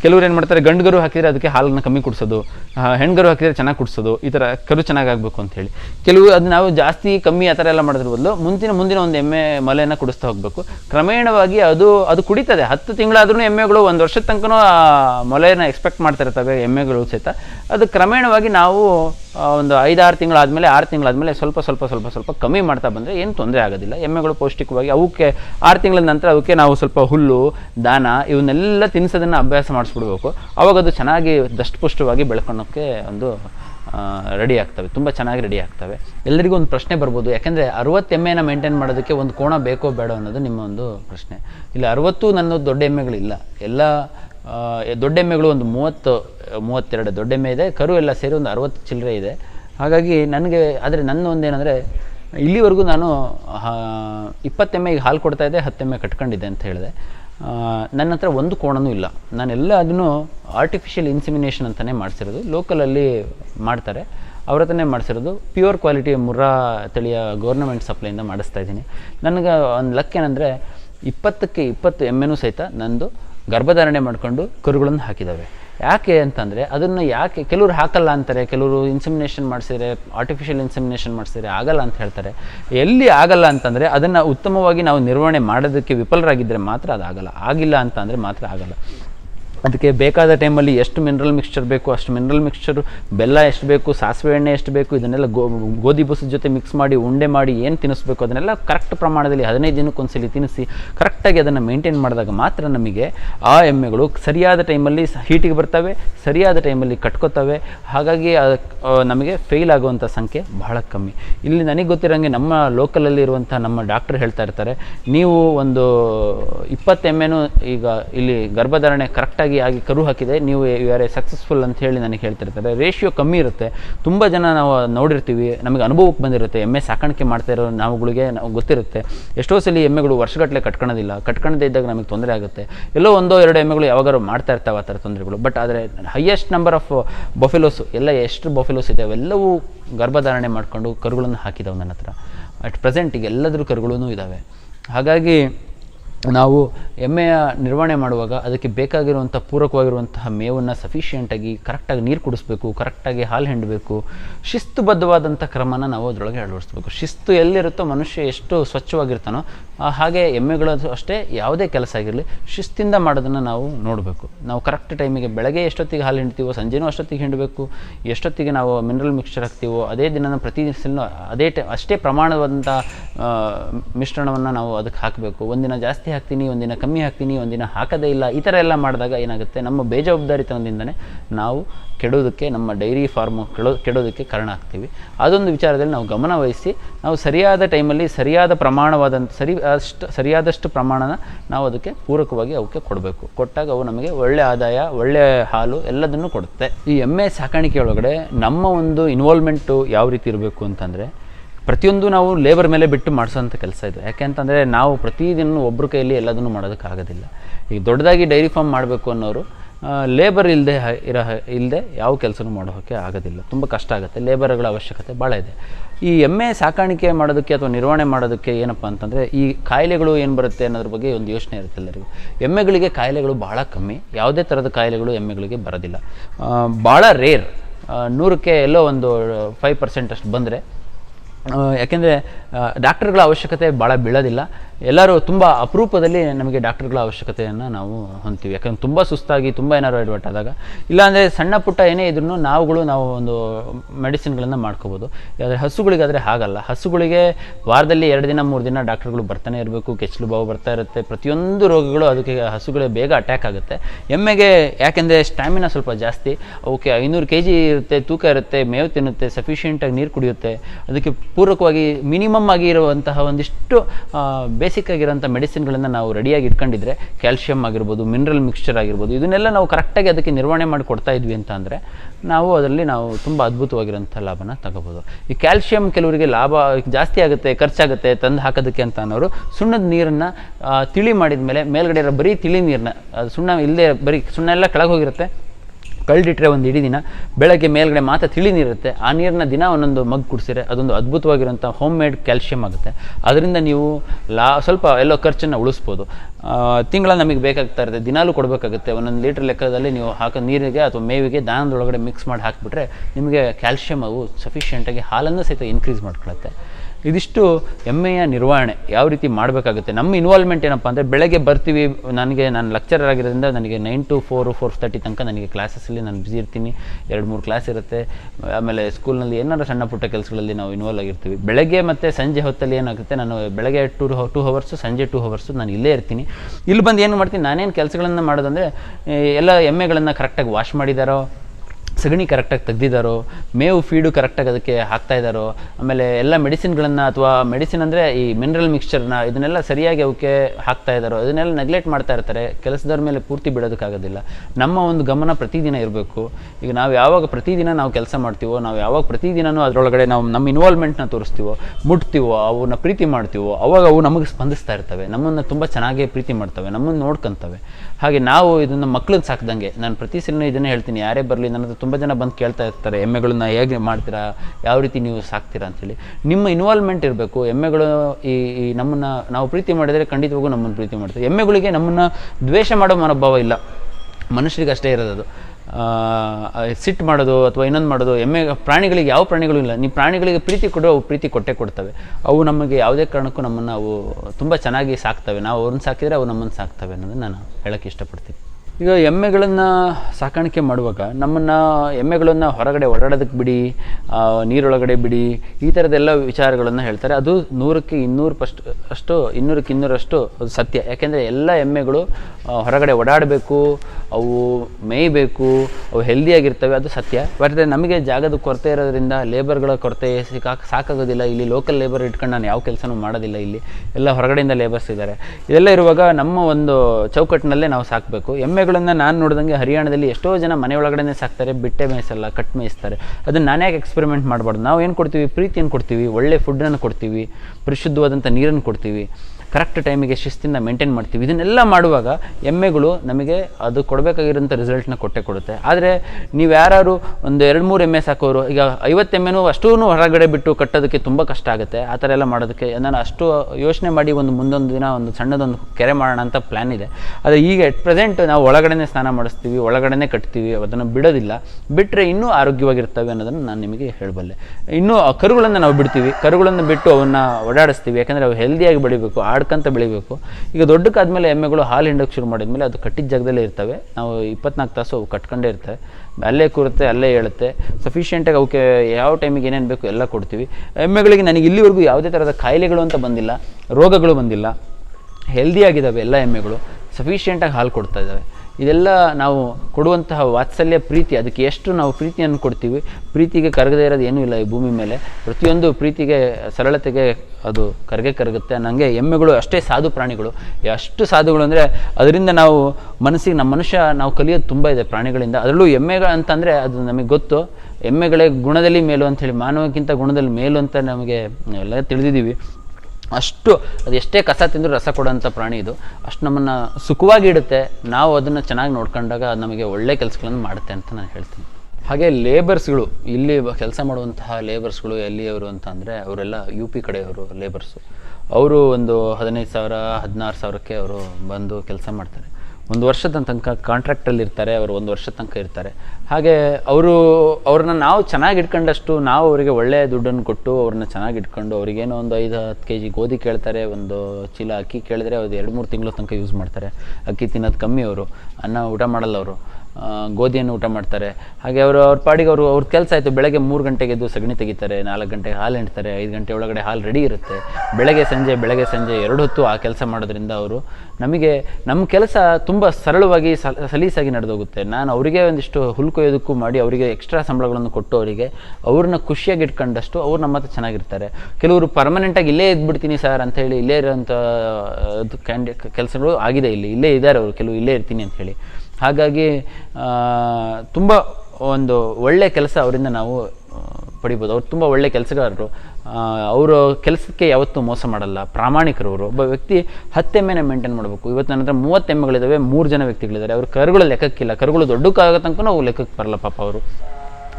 ಕೆಲವ್ರು ಏನು ಮಾಡ್ತಾರೆ, ಗಂಡುಗರು ಹಾಕಿದರೆ ಅದಕ್ಕೆ ಹಾಲನ್ನು ಕಮ್ಮಿ ಕುಡಿಸೋದು ಹೆಣ್ಗರು ಹಾಕಿದರೆ ಚೆನ್ನಾಗಿ ಕುಡಿಸೋದು, ಈ ಥರ ಕರು ಚೆನ್ನಾಗಾಗಬೇಕು ಹೇಳಿ. ಕೆಲವು ಅದು ನಾವು ಜಾಸ್ತಿ ಕಮ್ಮಿ ಆ ಥರ ಎಲ್ಲ ಮಾಡೋದ್ರ ಬದಲು ಮುಂಚಿನ, ಮುಂದಿನ ಒಂದು ಎಮ್ಮೆ ಮಲೆಯನ್ನು ಕುಡಿಸ್ತಾ ಹೋಗಬೇಕು. ಕ್ರಮೇಣವಾಗಿ ಅದು ಅದು ಕುಡಿತದೆ. ಹತ್ತು ತಿಂಗಳಾದ್ರೂ ಎಮ್ಮೆಗಳು ಒಂದು ವರ್ಷದ ತನಕ ಆ ಮೊಲೆಯನ್ನು ಎಕ್ಸ್ಪೆಕ್ಟ್ ಮಾಡ್ತಾ ಇರ್ತವೆ ಎಮ್ಮೆಗಳು ಸಹಿತ. ಅದು ಕ್ರಮೇಣವಾಗಿ ನಾವು ಒಂದು ಐದಾರು ತಿಂಗಳಾದಮೇಲೆ, ಆರು ತಿಂಗಳಾದಮೇಲೆ ಸ್ವಲ್ಪ ಸ್ವಲ್ಪ ಸ್ವಲ್ಪ ಸ್ವಲ್ಪ ಕಮ್ಮಿ ಮಾಡ್ತಾ ಬಂದರೆ ಏನು ತೊಂದರೆ ಆಗೋದಿಲ್ಲ. ಎಮ್ಮೆಗಳು ಪೌಷ್ಟಿಕವಾಗಿ ಅವಕ್ಕೆ ಆರು ತಿಂಗಳ ನಂತರ ಅವಕ್ಕೆ ನಾವು ಸ್ವಲ್ಪ ಹುಲ್ಲು, ದಾನ ಇವನ್ನೆಲ್ಲ ತಿನ್ನಿಸೋದನ್ನು ಅಭ್ಯಾಸ ಮಾಡಿಸ್ಬಿಡ್ಬೇಕು. ಅವಾಗ ಅದು ಚೆನ್ನಾಗಿ ದಷ್ಟಪುಷ್ಟವಾಗಿ ಬೆಳ್ಕೊಳೋಕ್ಕೆ ಒಂದು ರೆಡಿ ಆಗ್ತವೆ. ತುಂಬ ಚೆನ್ನಾಗಿ ರೆಡಿ ಆಗ್ತವೆ. ಎಲ್ಲರಿಗೂ ಒಂದು ಪ್ರಶ್ನೆ ಬರ್ಬೋದು. ಯಾಕೆಂದರೆ ಅರವತ್ತು ಎಮ್ಮೆನ ಮೇಂಟೈನ್ ಮಾಡೋದಕ್ಕೆ ಒಂದು ಕೋಣ ಬೇಕೋ ಬೇಡ ಅನ್ನೋದು ನಿಮ್ಮ ಒಂದು ಪ್ರಶ್ನೆ. ಇಲ್ಲಿ, ಅರವತ್ತು ನನ್ನ ದೊಡ್ಡ ಎಮ್ಮೆಗಳಿಲ್ಲ. ಎಲ್ಲ ಆ, ದೊಡ್ಡ ಎಮ್ಮೆಗಳು ಒಂದು ಮೂವತ್ತು ಮೂವತ್ತೆರಡು ದೊಡ್ಡೆಮ್ಮೆ ಇದೆ. ಕರು ಎಲ್ಲ ಸೇರಿ ಒಂದು ಅರವತ್ತು ಚಿಲ್ಲರೆ ಇದೆ. ಹಾಗಾಗಿ ನನಗೆ ಆದರೆ ನನ್ನ ಒಂದೇನೆಂದರೆ ಇಲ್ಲಿವರೆಗೂ ನಾನು ಇಪ್ಪತ್ತೆಮ್ಮೆಗೆ ಹಾಲು ಕೊಡ್ತಾ ಇದ್ದೆ ಹತ್ತೆಮ್ಮೆ ಕಟ್ಕೊಂಡಿದ್ದೆ ಅಂತ ಹೇಳಿದೆ. ನನ್ನ ಹತ್ರ ಒಂದು ಕೋಣನೂ ಇಲ್ಲ. ನಾನೆಲ್ಲ ಅದನ್ನು ಆರ್ಟಿಫಿಷಿಯಲ್ ಇನ್ಸಿಮಿನೇಷನ್ ಅಂತಲೇ ಮಾಡಿಸಿರೋದು. ಲೋಕಲಲ್ಲಿ ಮಾಡ್ತಾರೆ. ಅವ್ರ ಹತ್ರನೇ ಮಾಡಿಸಿರೋದು. ಪ್ಯೂರ್ ಕ್ವಾಲಿಟಿ ಮುರ್ರಾ ತಳಿಯ ಗೌರ್ನಮೆಂಟ್ ಸಪ್ಲೈಯಿಂದ ಮಾಡಿಸ್ತಾ ಇದ್ದೀನಿ. ನನಗೆ ಒಂದು ಲಕ್ ಏನಂದರೆ ಇಪ್ಪತ್ತಕ್ಕೆ ಇಪ್ಪತ್ತು ಎಮ್ಮೆನೂ ಸಹಿತ ನಂದು ಗರ್ಭಧಾರಣೆ ಮಾಡಿಕೊಂಡು ಕರುಗಳನ್ನು ಹಾಕಿದ್ದಾವೆ ಯಾಕೆ ಅಂತಂದರೆ ಅದನ್ನು ಯಾಕೆ ಕೆಲವರು ಹಾಕಲ್ಲ ಅಂತಾರೆ, ಕೆಲವರು ಇನ್ಸಮಿನೇಷನ್ ಮಾಡಿಸಿದರೆ ಆರ್ಟಿಫಿಷಿಯಲ್ ಇನ್ಸಮಿನೇಷನ್ ಮಾಡಿಸಿದರೆ ಆಗಲ್ಲ ಅಂತ ಹೇಳ್ತಾರೆ. ಎಲ್ಲಿ ಆಗಲ್ಲ ಅಂತಂದರೆ ಅದನ್ನು ಉತ್ತಮವಾಗಿ ನಾವು ನಿರ್ವಹಣೆ ಮಾಡೋದಕ್ಕೆ ವಿಫಲರಾಗಿದ್ದರೆ ಮಾತ್ರ ಅದಾಗಲ್ಲ. ಆಗಿಲ್ಲ ಅಂತ ಅಂದರೆ ಮಾತ್ರ ಆಗಲ್ಲ. ಅದಕ್ಕೆ ಬೇಕಾದ ಟೈಮಲ್ಲಿ ಎಷ್ಟು ಮಿನರಲ್ ಮಿಕ್ಸ್ಚರ್ ಬೇಕು, ಅಷ್ಟು ಮಿನರಲ್ ಮಿಕ್ಸ್ಚರು ಬೆಲ್ಲ ಎಷ್ಟು ಬೇಕು, ಸಾಸಿವೆ ಎಣ್ಣೆ ಎಷ್ಟು ಬೇಕು, ಇದನ್ನೆಲ್ಲ ಗೋ, ಗೋಧಿ ಬೂಸದ ಜೊತೆ ಮಿಕ್ಸ್ ಮಾಡಿ, ಉಂಡೆ ಮಾಡಿ ಏನು ತಿನ್ನಿಸ್ಬೇಕು ಅದನ್ನೆಲ್ಲ ಕರೆಕ್ಟ್ ಪ್ರಮಾಣದಲ್ಲಿ ಹದಿನೈದು ದಿನಕ್ಕೊಂದ್ಸಲಿ ತಿನ್ನಿಸಿ ಕರೆಕ್ಟಾಗಿ ಅದನ್ನು ಮೇಂಟೈನ್ ಮಾಡಿದಾಗ ಮಾತ್ರ ನಮಗೆ ಆ ಎಮ್ಮೆಗಳು ಸರಿಯಾದ ಟೈಮಲ್ಲಿ ಹೀಟಿಗೆ ಬರ್ತವೆ, ಸರಿಯಾದ ಟೈಮಲ್ಲಿ ಕಟ್ಕೋತವೆ. ಹಾಗಾಗಿ ನಮಗೆ ಫೇಲ್ ಆಗುವಂಥ ಸಂಖ್ಯೆ ಬಹಳ ಕಮ್ಮಿ. ಇಲ್ಲಿ ನನಗೆ ಗೊತ್ತಿರೋಂಗೆ ನಮ್ಮ ಲೋಕಲಲ್ಲಿ ಇರುವಂಥ ನಮ್ಮ ಡಾಕ್ಟರ್ ಹೇಳ್ತಾ ಇರ್ತಾರೆ, ನೀವು ಒಂದು ಇಪ್ಪತ್ತು ಎಮ್ಮೆನೂ ಈಗ ಇಲ್ಲಿ ಗರ್ಭಧಾರಣೆ ಕರೆಕ್ಟಾಗಿ ಆಗಿ ಕರು ಹಾಕಿದೆ. ನೀವು ಯು ಆರ್ ಎ ಸಕ್ಸಸ್ಫುಲ್ ಅಂತ ಹೇಳಿ ನನಗೆ ಹೇಳ್ತಿರ್ತಾರೆ. ರೇಷಿಯೋ ಕಮ್ಮಿ ಇರುತ್ತೆ. ತುಂಬ ಜನ ನಾವು ನೋಡಿರ್ತೀವಿ. ನಮಗೆ ಅನುಭವಕ್ಕೆ ಬಂದಿರುತ್ತೆ. ಎಮ್ಮೆ ಸಾಕಾಣಿಕೆ ಮಾಡ್ತಾ ಇರೋ ನಾವುಗಳಿಗೆ ನಾವು ಗೊತ್ತಿರುತ್ತೆ. ಎಷ್ಟೋ ಸಲ ಎಮ್ಮೆಗಳು ವರ್ಷಗಟ್ಟಲೆ ಕಟ್ಕೊಳ್ಳೋದಿಲ್ಲ ಕಟ್ಕೊಳ್ಳದೇ ಇದ್ದಾಗ ನಮಗೆ ತೊಂದರೆ ಆಗುತ್ತೆ. ಎಲ್ಲೋ ಒಂದೋ ಎರಡು ಎಮ್ಮೆಗಳು ಯಾವಾಗಾರು ಮಾಡ್ತಾ ಇರ್ತಾವೆ ಆ ಥರ ತೊಂದರೆಗಳು. ಬಟ್ ಆದರೆ ಹೈಯೆಸ್ಟ್ ನಂಬರ್ ಆಫ್ ಬೊಫೆಲೋಸ್ ಎಲ್ಲ ಎಷ್ಟು ಬೊಫೆಲೋಸ್ ಇದೆ ಅವೆಲ್ಲವೂ ಗರ್ಭಧಾರಣೆ ಮಾಡಿಕೊಂಡು ಕರುಗಳನ್ನು ಹಾಕಿದಾವೆ ನನ್ನ ಹತ್ರ. ಅಟ್ ಪ್ರೆಸೆಂಟ್ ಈಗ ಎಲ್ಲದ್ರ ಕರುಗಳೂ ಇದ್ದಾವೆ. ಹಾಗಾಗಿ ನಾವು ಎಮ್ಮೆಯ ನಿರ್ವಹಣೆ ಮಾಡುವಾಗ ಅದಕ್ಕೆ ಬೇಕಾಗಿರುವಂಥ ಪೂರಕವಾಗಿರುವಂತಹ ಮೇವನ್ನು ಸಫಿಷಿಯೆಂಟಾಗಿ ಕರೆಕ್ಟಾಗಿ ನೀರು ಕುಡಿಸ್ಬೇಕು ಕರೆಕ್ಟಾಗಿ ಹಾಲು ಹಿಂಡಬೇಕು, ಶಿಸ್ತುಬದ್ಧವಾದಂಥ ಕ್ರಮನ ನಾವು ಅದರೊಳಗೆ ಅಳವಡಿಸ್ಬೇಕು. ಶಿಸ್ತು ಎಲ್ಲಿರುತ್ತೋ ಮನುಷ್ಯ ಎಷ್ಟು ಸ್ವಚ್ಛವಾಗಿರ್ತಾನೋ ಹಾಗೆ ಎಮ್ಮೆಗಳದ್ದು ಅಷ್ಟೇ, ಯಾವುದೇ ಕೆಲಸ ಆಗಿರಲಿ, ಶಿಸ್ತಿಂದ ಮಾಡೋದನ್ನು ನಾವು ನೋಡಬೇಕು. ನಾವು ಕರೆಕ್ಟ್ ಟೈಮಿಗೆ ಬೆಳಗ್ಗೆ ಎಷ್ಟೊತ್ತಿಗೆ ಹಾಲು ಹಿಂಡ್ತೀವೋ, ಸಂಜೆನೂ ಅಷ್ಟೊತ್ತಿಗೆ ಹಿಂಡಬೇಕು, ಎಷ್ಟೊತ್ತಿಗೆ ನಾವು ಮಿನರಲ್ ಮಿಕ್ಸ್ಚರ್ ಹಾಕ್ತೀವೋ, ಅದೇ ದಿನ ಪ್ರತಿ ಅದೇ ಟೈ, ಅಷ್ಟೇ ಪ್ರಮಾಣವಾದಂಥ ಮಿಶ್ರಣವನ್ನು ನಾವು ಅದಕ್ಕೆ ಹಾಕಬೇಕು. ಒಂದಿನ ಜಾಸ್ತಿ ಹಾಕ್ತೀನಿ, ಒಂದಿನ ಕಮ್ಮಿ ಹಾಕ್ತೀನಿ, ಒಂದಿನ ಹಾಕದೇ ಇಲ್ಲ, ಈ ಥರ ಎಲ್ಲ ಮಾಡಿದಾಗ ಏನಾಗುತ್ತೆ? ನಮ್ಮ ಬೇಜವಾಬ್ದಾರಿತನದಿಂದನೇ ನಾವು ಕೆಡೋದಕ್ಕೆ, ನಮ್ಮ ಡೈರಿ ಫಾರ್ಮ್ ಕೆಡೋ, ಕೆಡೋದಕ್ಕೆ ಕಾರಣ ಆಗ್ತೀವಿ. ಅದೊಂದು ವಿಚಾರದಲ್ಲಿ ನಾವು ಗಮನ ವಹಿಸಿ, ನಾವು ಸರಿಯಾದ ಟೈಮಲ್ಲಿ ಸರಿಯಾದ ಪ್ರಮಾಣವಾದಂಥ, ಸರಿ, ಅಷ್ಟು, ಸರಿಯಾದಷ್ಟು ಪ್ರಮಾಣನ ನಾವು ಅದಕ್ಕೆ ಪೂರಕವಾಗಿ ಅವಕ್ಕೆ ಕೊಡಬೇಕು. ಕೊಟ್ಟಾಗ ಅವು ನಮಗೆ ಒಳ್ಳೆ ಆದಾಯ, ಒಳ್ಳೆ ಹಾಲು ಎಲ್ಲದನ್ನು ಕೊಡುತ್ತೆ. ಈ ಎಮ್ಮೆ ಸಾಕಾಣಿಕೆ ಒಳಗಡೆ ನಮ್ಮ ಒಂದು ಇನ್ವಾಲ್ವ್ಮೆಂಟು ಯಾವ ರೀತಿ ಇರಬೇಕು ಅಂತಂದರೆ ಪ್ರತಿಯೊಂದು ನಾವು ಲೇಬರ್ ಮೇಲೆ ಬಿಟ್ಟು ಮಾಡಿಸೋಂಥ ಕೆಲಸ ಇದು. ಯಾಕೆಂತಂದರೆ ನಾವು ಪ್ರತಿದಿನ ಒಬ್ಬರ ಕೈಯಲ್ಲಿ ಎಲ್ಲದನ್ನು ಮಾಡೋದಕ್ಕಾಗೋದಿಲ್ಲ. ಈಗ ದೊಡ್ಡದಾಗಿ ಡೈರಿ ಫಾರ್ಮ್ ಮಾಡಬೇಕು ಅನ್ನೋರು ಲೇಬರ್ ಇಲ್ಲದೆ ಇರೋ ಇಲ್ಲದೆ ಯಾವ ಕೆಲಸನೂ ಮಾಡೋಕ್ಕೆ ಆಗೋದಿಲ್ಲ. ತುಂಬ ಕಷ್ಟ ಆಗುತ್ತೆ. ಲೇಬರ್ಗಳ ಅವಶ್ಯಕತೆ ಭಾಳ ಇದೆ. ಈ ಎಮ್ಮೆ ಸಾಕಾಣಿಕೆ ಮಾಡೋದಕ್ಕೆ ಅಥವಾ ನಿರ್ವಹಣೆ ಮಾಡೋದಕ್ಕೆ ಏನಪ್ಪ ಅಂತಂದರೆ, ಈ ಕಾಯಿಲೆಗಳು ಏನು ಬರುತ್ತೆ ಅನ್ನೋದ್ರ ಬಗ್ಗೆ ಒಂದು ಯೋಚನೆ ಇರುತ್ತೆ ಎಲ್ಲರಿಗೂ. ಎಮ್ಮೆಗಳಿಗೆ ಕಾಯಿಲೆಗಳು ಭಾಳ ಕಮ್ಮಿ. ಯಾವುದೇ ಥರದ ಕಾಯಿಲೆಗಳು ಎಮ್ಮೆಗಳಿಗೆ ಬರೋದಿಲ್ಲ. ಭಾಳ ರೇರ್ ನೂರಕ್ಕೆ ಎಲ್ಲೋ ಒಂದು ಫೈವ್ ಪರ್ಸೆಂಟ್ ಅಷ್ಟು ಬಂದರೆ ಯಾಕೆಂದರೆ ಡಾಕ್ಟರ್ಗಳ ಅವಶ್ಯಕತೆ ಭಾಳ ಬೀಳೋದಿಲ್ಲ. ಎಲ್ಲರೂ ತುಂಬ ಅಪರೂಪದಲ್ಲಿ ನಮಗೆ ಡಾಕ್ಟರ್ಗಳ ಅವಶ್ಯಕತೆಯನ್ನು ನಾವು ಹೊಂತೀವಿ ಯಾಕಂದ್ರೆ ತುಂಬ ಸುಸ್ತಾಗಿ, ತುಂಬ ಏನಾದ್ರು ಅಡ್ವರ್ಟ್ ಆದಾಗ. ಇಲ್ಲಾಂದರೆ ಸಣ್ಣ ಪುಟ್ಟ ಏನೇ ಇದ್ರೂ ನಾವುಗಳು ನಾವು ಒಂದು ಮೆಡಿಸಿನ್ಗಳನ್ನು ಮಾಡ್ಕೋಬೋದು. ಯಾವುದೇ ಹಸುಗಳಿಗಾದರೆ ಹಾಗಲ್ಲ. ಹಸುಗಳಿಗೆ ವಾರದಲ್ಲಿ ಎರಡು ದಿನ, ಮೂರು ದಿನ ಡಾಕ್ಟರ್ಗಳು ಬರ್ತಾನೆ ಇರಬೇಕು. ಕೆಚ್ಚಲು ಬಾವು ಬರ್ತಾ ಇರುತ್ತೆ. ಪ್ರತಿಯೊಂದು ರೋಗಗಳು ಅದಕ್ಕೆ ಹಸುಗಳಿಗೆ ಬೇಗ ಅಟ್ಯಾಕ್ ಆಗುತ್ತೆ. ಎಮ್ಮೆಗೆ ಯಾಕೆಂದರೆ ಸ್ಟ್ಯಾಮಿನಾ ಸ್ವಲ್ಪ ಜಾಸ್ತಿ. ಅವಕ್ಕೆ ಐನೂರು ಕೆ ಜಿ ಇರುತ್ತೆ, ತೂಕ ಇರುತ್ತೆ, ಮೇವು ತಿನ್ನುತ್ತೆ ಸಫಿಷಿಯೆಂಟಾಗಿ ನೀರು ಕುಡಿಯುತ್ತೆ. ಅದಕ್ಕೆ ಪೂರಕವಾಗಿ ಮಿನಿಮಮ್ ಆಗಿ ಇರುವಂತಹ ಒಂದಿಷ್ಟು ಬೇಸಿಕ್ ಆಗಿರೋಂಥ ಮೆಡಿಸಿನ್ಗಳನ್ನು ನಾವು ರೆಡಿಯಾಗಿ ಇಟ್ಕೊಂಡಿದ್ರೆ ಕ್ಯಾಲ್ಶಿಯಂ ಆಗಿರ್ಬೋದು, ಮಿನರಲ್ ಮಿಕ್ಸ್ಚರ್ ಆಗಿರ್ಬೋದು, ಇದನ್ನೆಲ್ಲ ನಾವು ಕರೆಕ್ಟಾಗಿ ಅದಕ್ಕೆ ನಿರ್ವಹಣೆ ಮಾಡಿ ಕೊಡ್ತಾ ಇದ್ವಿ ಅಂತ ಅಂದರೆ ನಾವು ಅದರಲ್ಲಿ ನಾವು ತುಂಬ ಅದ್ಭುತವಾಗಿರೋಂಥ ಲಾಭನ ತಗೋಬೋದು. ಈ ಕ್ಯಾಲ್ಶಿಯಂ ಕೆಲವರಿಗೆ ಲಾಭ ಜಾಸ್ತಿ ಆಗುತ್ತೆ, ಖರ್ಚಾಗುತ್ತೆ, ತಂದು ಹಾಕೋದಕ್ಕೆ ಅಂತ ಅನ್ನೋರು ಸುಣ್ಣದ ನೀರನ್ನು ತಿಳಿ ಮಾಡಿದ ಮೇಲೆ ಮೇಲ್ಗಡೆ ಇರೋ ಬರೀ ತಿಳಿ ನೀರನ್ನ ಸುಣ್ಣ ಇಲ್ಲದೆ ಬರೀ ಸುಣ್ಣ ಎಲ್ಲ ಕೆಳಗೆ ಹೋಗಿರುತ್ತೆ ಕಳ್ದಿಟ್ರೆ ಒಂದು ಇಡೀ ದಿನ ಬೆಳಗ್ಗೆ ಮೇಲ್ಗಡೆ ಮಾತ್ರ ತಿಳಿ ನೀರುತ್ತೆ ಆ ನೀರನ್ನ ದಿನ ಒಂದೊಂದು ಮಗ್ ಕುಡಿಸಿದ್ರೆ ಅದೊಂದು ಅದ್ಭುತವಾಗಿರುವಂಥ ಹೋಮ್ ಮೇಡ್ ಕ್ಯಾಲ್ಶಿಯಂ ಆಗುತ್ತೆ. ಅದರಿಂದ ನೀವು ಲಾ ಸ್ವಲ್ಪ ಎಲ್ಲೋ ಖರ್ಚನ್ನು ಉಳಿಸ್ಬೋದು. ತಿಂಗಳ ನಮಗೆ ಬೇಕಾಗ್ತಾ ಇರುತ್ತೆ ದಿನಾಲೂ ಕೊಡಬೇಕಾಗುತ್ತೆ. ಒಂದೊಂದು ಲೀಟ್ರ್ ಲೆಕ್ಕದಲ್ಲಿ ನೀವು ಹಾಕೋ ನೀರಿಗೆ ಅಥವಾ ಮೇವಿಗೆ ದಾನದೊಳಗಡೆ ಮಿಕ್ಸ್ ಮಾಡಿ ಹಾಕಿಬಿಟ್ರೆ ನಿಮಗೆ ಕ್ಯಾಲ್ಶಿಯಂ ಅವು ಸಫಿಷಿಯೆಂಟಾಗಿ ಹಾಲನ್ನು ಸಹಿತ ಇನ್ಕ್ರೀಸ್ ಮಾಡ್ಕೊಳುತ್ತೆ. ಇದಿಷ್ಟು ಎಮ್ಮೆಯ ನಿರ್ವಹಣೆ ಯಾವ ರೀತಿ ಮಾಡಬೇಕಾಗುತ್ತೆ. ನಮ್ಮ ಇನ್ವಾಲ್ವ್ಮೆಂಟ್ ಏನಪ್ಪ ಅಂದರೆ ಬೆಳಗ್ಗೆ ಬರ್ತೀವಿ, ನನಗೆ ನಾನು ಲೆಕ್ಚರರ್ ಆಗಿರೋದ್ರಿಂದ ನನಗೆ nine to four four thirty ತನಕ ನನಗೆ ಕ್ಲಾಸಸ್ಸಲ್ಲಿ ನಾನು ಬ್ಯುಸಿ ಇರ್ತೀನಿ. ಎರಡು, ಮೂರು ಕ್ಲಾಸ್ ಇರುತ್ತೆ. ಆಮೇಲೆ ಸ್ಕೂಲ್ನಲ್ಲಿ ಏನಾರು ಸಣ್ಣ ಪುಟ್ಟ ಕೆಲಸಗಳಲ್ಲಿ ನಾವು ಇನ್ವಾಲ್ವ್ ಆಗಿರ್ತೀವಿ. ಬೆಳಗ್ಗೆ ಮತ್ತು ಸಂಜೆ ಹೊತ್ತಲ್ಲಿ ಏನಾಗುತ್ತೆ, ನಾನು ಬೆಳಗ್ಗೆ ಟೂ ಟೂ ಹವರ್ಸು ಸಂಜೆ ಟೂ ಹವರ್ಸು ನಾನು ಇಲ್ಲೇ ಇರ್ತೀನಿ. ಇಲ್ಲಿ ಬಂದು ಏನು ಮಾಡ್ತೀನಿ, ನಾನೇನು ಕೆಲಸಗಳನ್ನು ಮಾಡೋದಂದರೆ ಎಲ್ಲ ಎಮ್ಮೆಗಳನ್ನು ಕರೆಕ್ಟಾಗಿ ವಾಶ್ ಮಾಡಿದಾರೋ ಸಗಣಿ ಕರೆಕ್ಟಾಗಿ ತೆಗ್ದಿದ್ದಾರೋ ಮೇವು ಫೀಡು ಕರೆಕ್ಟಾಗಿ ಅದಕ್ಕೆ ಹಾಕ್ತಾ ಇದ್ದಾರೋ ಆಮೇಲೆ ಎಲ್ಲ ಮೆಡಿಸಿನ್ಗಳನ್ನು ಅಥವಾ ಮೆಡಿಸಿನ್ ಅಂದರೆ ಈ ಮಿನರಲ್ ಮಿಕ್ಸ್ಚರ್ನ ಇದನ್ನೆಲ್ಲ ಸರಿಯಾಗಿ ಅವಕ್ಕೆ ಹಾಕ್ತಾ ಇದ್ದಾರೋ ಇದನ್ನೆಲ್ಲ ನೆಗ್ಲೆಕ್ಟ್ ಮಾಡ್ತಾ ಇರ್ತಾರೆ, ಕೆಲಸದವ್ರ ಮೇಲೆ ಪೂರ್ತಿ ಬಿಡೋದಕ್ಕಾಗೋದಿಲ್ಲ. ನಮ್ಮ ಒಂದು ಗಮನ ಪ್ರತಿದಿನ ಇರಬೇಕು. ಈಗ ನಾವು ಯಾವಾಗ ಪ್ರತಿದಿನ ನಾವು ಕೆಲಸ ಮಾಡ್ತೀವೋ, ನಾವು ಯಾವಾಗ ಪ್ರತಿದಿನನೂ ಅದರೊಳಗಡೆ ನಾವು ನಮ್ಮ ಇನ್ವಾಲ್ವ್ಮೆಂಟ್ನ ತೋರಿಸ್ತೀವೋ, ಮುಟ್ತೀವೋ, ಅವನ್ನ ಪ್ರೀತಿ ಮಾಡ್ತೀವೋ, ಅವಾಗ ಅವು ನಮಗೆ ಸ್ಪಂದಿಸ್ತಾ ಇರ್ತವೆ. ನಮ್ಮನ್ನು ತುಂಬ ಚೆನ್ನಾಗಿ ಪ್ರೀತಿ ಮಾಡ್ತವೆ, ನಮ್ಮನ್ನು ನೋಡ್ಕೊತವೆ. ಹಾಗೆ ನಾವು ಇದನ್ನು ಮಕ್ಕಳನ್ನ ಸಾಕ್ದಂಗೆ, ನಾನು ಪ್ರತಿ ಸಲ ಇದನ್ನೇ ಹೇಳ್ತೀನಿ, ಯಾರೇ ಬರಲಿ ನನ್ನದು ತುಂಬ ಜನ ಬಂದು ಕೇಳ್ತಾ ಇರ್ತಾರೆ, ಎಮ್ಮೆಗಳನ್ನ ಹೇಗೆ ಮಾಡ್ತೀರಾ, ಯಾವ ರೀತಿ ನೀವು ಸಾಕ್ತೀರಾ ಅಂತೇಳಿ ನಿಮ್ಮ ಇನ್ವಾಲ್ವ್ಮೆಂಟ್ ಇರಬೇಕು, ಎಮ್ಮೆಗಳು ಈ ಈ ನಮ್ಮನ್ನು, ನಾವು ಪ್ರೀತಿ ಮಾಡಿದರೆ ಖಂಡಿತವಾಗೂ ನಮ್ಮನ್ನು ಪ್ರೀತಿ ಮಾಡ್ತಾರೆ ಎಮ್ಮೆಗಳಿಗೆ ನಮ್ಮನ್ನು ದ್ವೇಷ ಮಾಡೋ ಮನೋಭಾವ ಇಲ್ಲ. ಮನುಷ್ಯರಿಗೆ ಅಷ್ಟೇ ಇರೋದು ಸಿಟ್ಟು ಮಾಡೋದು ಅಥವಾ ಇನ್ನೊಂದು ಮಾಡೋದು, ಎಮ್ಮೆ, ಪ್ರಾಣಿಗಳಿಗೆ ಯಾವ ಪ್ರಾಣಿಗಳು ಇಲ್ಲ. ನೀವು ಪ್ರಾಣಿಗಳಿಗೆ ಪ್ರೀತಿ ಕೊಡೋ ಅವು ಪ್ರೀತಿ ಕೊಟ್ಟೆ ಕೊಡ್ತವೆ. ಅವು ನಮಗೆ ಯಾವುದೇ ಕಾರಣಕ್ಕೂ ನಮ್ಮನ್ನು ಅವು ತುಂಬ ಚೆನ್ನಾಗಿ ಸಾಕ್ತವೆ. ನಾವು ಅವ್ರನ್ನ ಸಾಕಿದರೆ ಅವು ನಮ್ಮನ್ನು ಸಾಕ್ತವೆ ಅನ್ನೋದನ್ನು ನಾನು ಹೇಳೋಕ್ಕೆ ಇಷ್ಟಪಡ್ತೀನಿ. ಈಗ ಎಮ್ಮೆಗಳನ್ನು ಸಾಕಾಣಿಕೆ ಮಾಡುವಾಗ ನಮ್ಮನ್ನು ಎಮ್ಮೆಗಳನ್ನು ಹೊರಗಡೆ ಓಡಾಡೋದಕ್ಕೆ ಬಿಡಿ ನೀರೊಳಗಡೆ ಬಿಡಿ, ಈ ಥರದ್ದೆಲ್ಲ ವಿಚಾರಗಳನ್ನು ಹೇಳ್ತಾರೆ. ಅದು ನೂರಕ್ಕೆ ಇನ್ನೂರು ಪಸ್ಟ್, ಅಷ್ಟು, ಇನ್ನೂರಕ್ಕೆ ಇನ್ನೂರಷ್ಟು ಅದು ಸತ್ಯ. ಯಾಕೆಂದರೆ ಎಲ್ಲ ಎಮ್ಮೆಗಳು ಹೊರಗಡೆ ಓಡಾಡಬೇಕು, ಅವು ಮೇಯ್ಬೇಕು, ಅವು ಹೆಲ್ದಿಯಾಗಿರ್ತವೆ, ಅದು ಸತ್ಯ. ಬಟ್ ನಮಗೆ ಜಾಗದ ಕೊರತೆ ಇರೋದ್ರಿಂದ, ಲೇಬರ್ಗಳ ಕೊರತೆ ಸಿಕ್ಕಾಕ್ ಸಾಕಾಗೋದಿಲ್ಲ. ಇಲ್ಲಿ ಲೋಕಲ್ ಲೇಬರ್ ಇಟ್ಕೊಂಡು ನಾನು ಯಾವ ಕೆಲಸನೂ ಮಾಡೋದಿಲ್ಲ ಇಲ್ಲಿ. ಎಲ್ಲ ಹೊರಗಡೆಯಿಂದ ಲೇಬರ್ಸ್ ಇದ್ದಾರೆ. ಇದೆಲ್ಲ ಇರುವಾಗ ನಮ್ಮ ಒಂದು ಚೌಕಟ್ಟಿನಲ್ಲೇ ನಾವು ಸಾಕಬೇಕು. ಎಮ್ಮೆಗಳನ್ನು ನಾನು ನೋಡಿದಂಗೆ ಹರಿಯಾಣದಲ್ಲಿ ಎಷ್ಟೋ ಜನ ಮನೆ ಒಳಗಡೆ ಸಾಕ್ತಾರೆ, ಬಿಟ್ಟೆ ಮೇಯಿಸಲ್ಲ ಕಟ್ ಮೇಯಿಸ್ತಾರೆ. ಅದನ್ನು ನಾನು ಯಾಕೆ ಎಕ್ಸ್ಪೆರಿಮೆಂಟ್ ಮಾಡಬಾರ್ದು? ನಾವು ಏನು ಕೊಡ್ತೀವಿ? ಪ್ರೀತಿಯನ್ನು ಕೊಡ್ತೀವಿ, ಒಳ್ಳೆ ಫುಡ್ಡನ್ನು ಕೊಡ್ತೀವಿ ಪರಿಶುದ್ಧವಾದಂಥ ನೀರನ್ನು ಕೊಡ್ತೀವಿ ಕರೆಕ್ಟ್ ಟೈಮಿಗೆ ಶಿಸ್ತಿನ ಮೇಂಟೈನ್ ಮಾಡ್ತೀವಿ. ಇದನ್ನೆಲ್ಲ ಮಾಡುವಾಗ ಎಮ್ಮೆಗಳು ನಮಗೆ ಅದು ಕೊಡಬೇಕಾಗಿರೋಂಥ ರಿಸಲ್ಟ್ನ ಕೊಟ್ಟೆ ಕೊಡುತ್ತೆ. ಆದರೆ ನೀವು ಯಾರು ಒಂದು ಎರಡು ಮೂರು ಎಮ್ಮೆ ಸಾಕೋರು, ಈಗ ಐವತ್ತು ಎಮ್ಮೆನೂ ಅಷ್ಟೂ ಹೊರಗಡೆ ಬಿಟ್ಟು ಕಟ್ಟೋದಕ್ಕೆ ತುಂಬ ಕಷ್ಟ ಆಗುತ್ತೆ. ಆ ಥರ ಎಲ್ಲ ಮಾಡೋದಕ್ಕೆ ನಾನು ಅಷ್ಟು ಯೋಚನೆ ಮಾಡಿ ಒಂದು ಮುಂದೊಂದು ದಿನ ಒಂದು ಸಣ್ಣದೊಂದು ಕೆರೆ ಮಾಡೋಣ ಅಂತ ಪ್ಲ್ಯಾನ್ ಇದೆ. ಆದರೆ ಈಗ ಎಟ್ ಪ್ರೆಸೆಂಟ್ ನಾವು ಒಳಗಡೆನೇ ಸ್ನಾನ ಮಾಡಿಸ್ತೀವಿ, ಒಳಗಡೆನೆ ಕಟ್ತೀವಿ, ಅದನ್ನು ಬಿಡೋದಿಲ್ಲ. ಬಿಟ್ಟರೆ ಇನ್ನೂ ಆರೋಗ್ಯವಾಗಿರ್ತವೆ ಅನ್ನೋದನ್ನು ನಾನು ನಿಮಗೆ ಹೇಳಬಲ್ಲೆ. ಇನ್ನೂ ಕರುಗಳನ್ನು ನಾವು ಬಿಡ್ತೀವಿ. ಕರುಗಳನ್ನು ಬಿಟ್ಟು ಅವನ್ನ ಓಡಾಡಿಸ್ತೀವಿ. ಯಾಕಂದರೆ ಅವು ಹೆಲ್ದಿಯಾಗಿ ಬೆಳಿಬೇಕು, ಆಡ್ಕಂತ ಬೆಳಿಬೇಕು. ಈಗ ದೊಡ್ಡಕ್ಕಾದ್ಮೇಲೆ ಎಮ್ಮೆಗಳು ಹಾಲು ಹಿಂಡೋಕೆ ಶುರು ಮಾಡಿದ್ಮೇಲೆ ಅದು ಕಟ್ಟಿದ ಜಾಗದಲ್ಲೇ ಇರ್ತವೆ. ನಾವು ಇಪ್ಪತ್ನಾಲ್ಕು ತಾಸು ಅವು ಕಟ್ಕೊಂಡೇ ಇರ್ತವೆ. ಅಲ್ಲೇ ಕೂರುತ್ತೆ, ಅಲ್ಲೇ ಹೇಳುತ್ತೆ ಸಫಿಷಿಯೆಂಟಾಗಿ ಅವಕ್ಕೆ ಯಾವ ಟೈಮಿಗೆ ಏನೇನು ಬೇಕು ಎಲ್ಲ ಕೊಡ್ತೀವಿ. ಎಮ್ಮೆಗಳಿಗೆ ನನಗೆ ಇಲ್ಲಿವರೆಗೂ ಯಾವುದೇ ಥರದ ಕಾಯಿಲೆಗಳು ಅಂತ ಬಂದಿಲ್ಲ, ರೋಗಗಳು ಬಂದಿಲ್ಲ. ಹೆಲ್ದಿಯಾಗಿದ್ದಾವೆ ಎಲ್ಲ ಎಮ್ಮೆಗಳು. ಸಫಿಷಿಯೆಂಟಾಗಿ ಹಾಲು ಕೊಡ್ತಾ ಇದ್ದಾವೆ ಇದೆಲ್ಲ ನಾವು ಕೊಡುವಂತಹ ವಾತ್ಸಲ್ಯ ಪ್ರೀತಿ, ಅದಕ್ಕೆ ಎಷ್ಟು ನಾವು ಪ್ರೀತಿಯನ್ನು ಕೊಡ್ತೀವಿ, ಪ್ರೀತಿಗೆ ಕರಗದೇ ಇರೋದು ಏನೂ ಇಲ್ಲ ಈ ಭೂಮಿ ಮೇಲೆ. ಪ್ರತಿಯೊಂದು ಪ್ರೀತಿಗೆ ಸರಳತೆಗೆ ಅದು ಕರಗೆ ಕರಗುತ್ತೆ. ನನಗೆ ಎಮ್ಮೆಗಳು ಅಷ್ಟೇ ಸಾಧು ಪ್ರಾಣಿಗಳು. ಎಷ್ಟು ಸಾಧುಗಳು ಅಂದರೆ ಅದರಿಂದ ನಾವು ಮನಸ್ಸಿಗೆ, ನಮ್ಮ ಮನುಷ್ಯ ನಾವು ಕಲಿಯೋದು ತುಂಬ ಇದೆ ಪ್ರಾಣಿಗಳಿಂದ. ಅದರಲ್ಲೂ ಎಮ್ಮೆಗಳು ಅಂತಂದರೆ ಅದು ನಮಗೆ ಗೊತ್ತು. ಎಮ್ಮೆಗಳೇ ಗುಣದಲ್ಲಿ ಮೇಲು ಅಂಥೇಳಿ ಮಾನವಕ್ಕಿಂತ ಗುಣದಲ್ಲಿ ಮೇಲು ಅಂತ ನಮಗೆ ಎಲ್ಲ ತಿಳಿದಿದ್ದೀವಿ. ಅಷ್ಟು ಅದು ಎಷ್ಟೇ ಕಸ ತಿಂದರೂ ರಸ ಕೊಡೋಂಥ ಪ್ರಾಣಿ ಇದು. ಅಷ್ಟು ನಮ್ಮನ್ನು ಸುಖವಾಗಿ ಇಡುತ್ತೆ. ನಾವು ಅದನ್ನು ಚೆನ್ನಾಗಿ ನೋಡ್ಕೊಂಡಾಗ ನಮಗೆ ಒಳ್ಳೆ ಕೆಲಸಗಳನ್ನು ಮಾಡುತ್ತೆ ಅಂತ ನಾನು ಹೇಳ್ತೀನಿ. ಹಾಗೆ ಲೇಬರ್ಸ್ಗಳು ಇಲ್ಲಿ ಕೆಲಸ ಮಾಡುವಂತಹ ಲೇಬರ್ಸ್ಗಳು ಎಲ್ಲಿಯವರು ಅಂತ ಅಂದರೆ ಅವರೆಲ್ಲ ಯು ಪಿ ಕಡೆಯವರು ಲೇಬರ್ಸು ಅವರು ಒಂದು ಹದಿನೈದು ಸಾವಿರ, ಹದಿನಾರು ಸಾವಿರಕ್ಕೆ ಅವರು ಬಂದು ಕೆಲಸ ಮಾಡ್ತಾರೆ. ಒಂದು ವರ್ಷದ ತನಕ ಕಾಂಟ್ರಾಕ್ಟಲ್ಲಿ ಇರ್ತಾರೆ, ಅವರು ಒಂದು ವರ್ಷದ ತನಕ ಇರ್ತಾರೆ. ಹಾಗೆ ಅವರು, ಅವ್ರನ್ನ ನಾವು ಚೆನ್ನಾಗಿ ಇಟ್ಕೊಂಡಷ್ಟು ನಾವು ಅವರಿಗೆ ಒಳ್ಳೆಯ ದುಡ್ಡನ್ನು ಕೊಟ್ಟು ಅವ್ರನ್ನ ಚೆನ್ನಾಗಿ ಇಟ್ಕೊಂಡು ಅವ್ರಿಗೇನೋ ಒಂದು ಐದು ಹತ್ತು ಕೆ ಜಿ ಗೋಧಿ ಕೇಳ್ತಾರೆ, ಒಂದು ಚೀಲ ಅಕ್ಕಿ ಕೇಳಿದ್ರೆ ಅದು ಎರಡು ಮೂರು ತಿಂಗಳ ತನಕ ಯೂಸ್ ಮಾಡ್ತಾರೆ. ಅಕ್ಕಿ ತಿನ್ನೋದು ಕಮ್ಮಿ ಅವರು, ಅನ್ನ ಊಟ ಮಾಡಲ್ಲ ಅವರು. ಗೋಧಿಯನ್ನು ಊಟ ಮಾಡ್ತಾರೆ. ಹಾಗೆ ಅವರು, ಅವ್ರ ಪಾಡಿಗೆ ಅವರು, ಅವ್ರ ಕೆಲಸ ಆಯಿತು, ಬೆಳಗ್ಗೆ ಮೂರು ಗಂಟೆಗೆ ಎದ್ದು ಸಗಣಿ ತೆಗಿತಾರೆ, ನಾಲ್ಕು ಗಂಟೆಗೆ ಹಾಲು ಹಿಂಡ್ತಾರೆ, ಐದು ಗಂಟೆ ಒಳಗಡೆ ಹಾಲು ರೆಡಿ ಇರುತ್ತೆ. ಬೆಳಗ್ಗೆ ಸಂಜೆ ಬೆಳಗ್ಗೆ ಸಂಜೆ ಎರಡು ಹೊತ್ತು ಆ ಕೆಲಸ ಮಾಡೋದ್ರಿಂದ ಅವರು ನಮಗೆ, ನಮ್ಮ ಕೆಲಸ ತುಂಬ ಸರಳವಾಗಿ ಸಲ ಸಲೀಸಾಗಿ ನಡೆದೋಗುತ್ತೆ. ನಾನು ಅವರಿಗೆ ಒಂದಿಷ್ಟು ಹುಲ್ಕು ಕೊಯ್ಯೋದಕ್ಕೂ ಮಾಡಿ ಅವರಿಗೆ ಎಕ್ಸ್ಟ್ರಾ ಸಂಬಳಗಳನ್ನು ಕೊಟ್ಟು ಅವರಿಗೆ ಅವ್ರನ್ನ ಖುಷಿಯಾಗಿ ಇಟ್ಕೊಂಡಷ್ಟು ಅವ್ರು ನಮ್ಮ ಹತ್ರ ಚೆನ್ನಾಗಿರ್ತಾರೆ. ಕೆಲವರು ಪರ್ಮನೆಂಟಾಗಿ ಇಲ್ಲೇ ಇದ್ಬಿಡ್ತೀನಿ ಸರ್ ಅಂತ ಹೇಳಿ, ಇಲ್ಲೇ ಇರೋಂಥ ಕ್ಯಾಂಡಿ ಕೆಲಸಗಳು ಆಗಿದೆ ಇಲ್ಲಿ, ಇಲ್ಲೇ ಇದ್ದಾರೆ ಅವರು, ಕೆಲವು ಇಲ್ಲೇ ಇರ್ತೀನಿ ಅಂತ ಹೇಳಿ. ಹಾಗಾಗಿ ತುಂಬ ಒಂದು ಒಳ್ಳೆಯ ಕೆಲಸ ಅವರಿಂದ ನಾವು ಪಡಿಬೋದು. ಅವ್ರು ತುಂಬ ಒಳ್ಳೆಯ ಕೆಲಸಗಾರರು. ಅವರು ಕೆಲಸಕ್ಕೆ ಯಾವತ್ತೂ ಮೋಸ ಮಾಡಲ್ಲ. ಪ್ರಾಮಾಣಿಕರು ಅವರು. ಒಬ್ಬ ವ್ಯಕ್ತಿ ಹತ್ತು ಎಮ್ಮೆನ ಮೇಂಟೈನ್ ಮಾಡಬೇಕು. ಇವತ್ತು ನನ್ನ ಹತ್ರ ಮೂವತ್ತು ಎಮ್ಮೆಗಳಿದ್ದಾವೆ ಮೂರು ಜನ ವ್ಯಕ್ತಿಗಳಿದ್ದಾರೆ ಅವರು ಕರುಗಳು ಲೆಕ್ಕಕ್ಕಿಲ್ಲ. ಕರುಗಳು ದೊಡ್ಡಕ್ಕಾಗೋ ತನಕ ಅವು ಲೆಕ್ಕಕ್ಕೆ ಬರಲ್ಲ ಪಾಪ ಅವರು.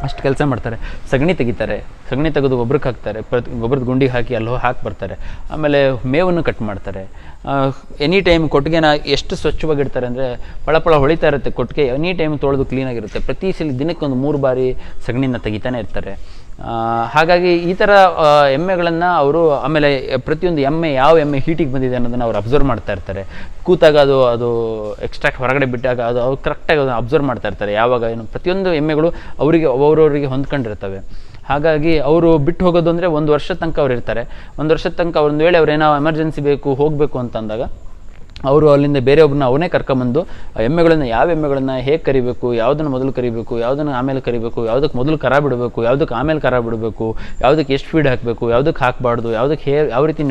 ಅಷ್ಟು ಕೆಲಸ ಮಾಡ್ತಾರೆ. ಸಗಣಿ ತೆಗಿತಾರೆ. ಸಗಣಿ ತೆಗೆದು ಗೊಬ್ಬರಕ್ಕೆ ಹಾಕ್ತಾರೆ. ಪ್ರತಿ ಗೊಬ್ಬರದ ಗುಂಡಿಗೆ ಹಾಕಿ ಅಲ್ಲೋ ಹಾಕಿ ಬರ್ತಾರೆ. ಆಮೇಲೆ ಮೇವನ್ನು ಕಟ್ ಮಾಡ್ತಾರೆ. ಎನಿ ಟೈಮ್ ಕೊಟ್ಟಿಗೆನ ಎಷ್ಟು ಸ್ವಚ್ಛವಾಗಿಡ್ತಾರೆ ಅಂದರೆ ಪಳಪಳ ಹೊಳಿತಾ ಇರುತ್ತೆ ಕೊಟ್ಟಿಗೆ ಎನಿ ಟೈಮ್ ತೊಳೆದು ಕ್ಲೀನಾಗಿರುತ್ತೆ ಪ್ರತಿ ಸಲ ದಿನಕ್ಕೆ ಒಂದು ಮೂರು ಬಾರಿ ಸಗಣಿನ ತೆಗಿತಾನೆ ಇರ್ತಾರೆ. ಹಾಗಾಗಿ ಈ ಥರ ಎಮ್ಮೆಗಳನ್ನು ಅವರು ಆಮೇಲೆ ಪ್ರತಿಯೊಂದು ಎಮ್ಮೆ ಯಾವ ಎಮ್ಮೆ ಹೀಟಿಗೆ ಬಂದಿದೆ ಅನ್ನೋದನ್ನು ಅವ್ರು ಅಬ್ಸರ್ವ್ ಮಾಡ್ತಾ ಇರ್ತಾರೆ. ಕೂತಾಗ ಅದು ಅದು ಎಕ್ಸ್ಟ್ರಾಕ್ಟ್ ಹೊರಗಡೆ ಬಿಟ್ಟಾಗ ಅದು ಅವ್ರು ಕರೆಕ್ಟಾಗಿ ಅದನ್ನು ಅಬ್ಸರ್ವ್ ಮಾಡ್ತಾ ಇರ್ತಾರೆ. ಯಾವಾಗ ಏನು ಪ್ರತಿಯೊಂದು ಎಮ್ಮೆಗಳು ಅವರಿಗೆ, ಅವರವರಿಗೆ ಹೊಂದ್ಕೊಂಡಿರ್ತವೆ. ಹಾಗಾಗಿ ಅವರು ಬಿಟ್ಟು ಹೋಗೋದು ಅಂದರೆ ಒಂದು ವರ್ಷದ ತನಕ ಅವ್ರು ಇರ್ತಾರೆ. ಒಂದು ವರ್ಷದ ತನಕ ಒಂದು ವೇಳೆ ಅವ್ರು ಏನೋ ಎಮರ್ಜೆನ್ಸಿ ಬೇಕು, ಹೋಗಬೇಕು ಅಂತ ಅಂದಾಗ ಅವರು ಅಲ್ಲಿಂದ ಬೇರೆಯೊಬ್ಬರನ್ನ ಅವನೇ ಕರ್ಕೊಂಬಂದು ಎಮ್ಮೆಗಳನ್ನ ಯಾವ ಎಮ್ಮೆಗಳನ್ನ ಹೇಗೆ ಕರಿಬೇಕು, ಯಾವುದನ್ನು ಮೊದಲು ಕರಿಬೇಕು, ಯಾವುದನ್ನು ಆಮೇಲೆ ಕರಿಬೇಕು ಯಾವುದಕ್ಕೆ ಮೊದಲು ಕರ ಬಿಡಬೇಕು ಯಾವುದಕ್ಕೆ ಆಮೇಲೆ ಕರ ಬಿಡಬೇಕು ಯಾವುದಕ್ಕೆ ಎಷ್ಟು ಫೀಡ್ ಹಾಕಬೇಕು ಯಾವುದಕ್ಕೆ ಹಾಕಬಾರ್ದು ಯಾವುದಕ್ಕೆ ಹೇ, ಯಾವ ರೀತಿ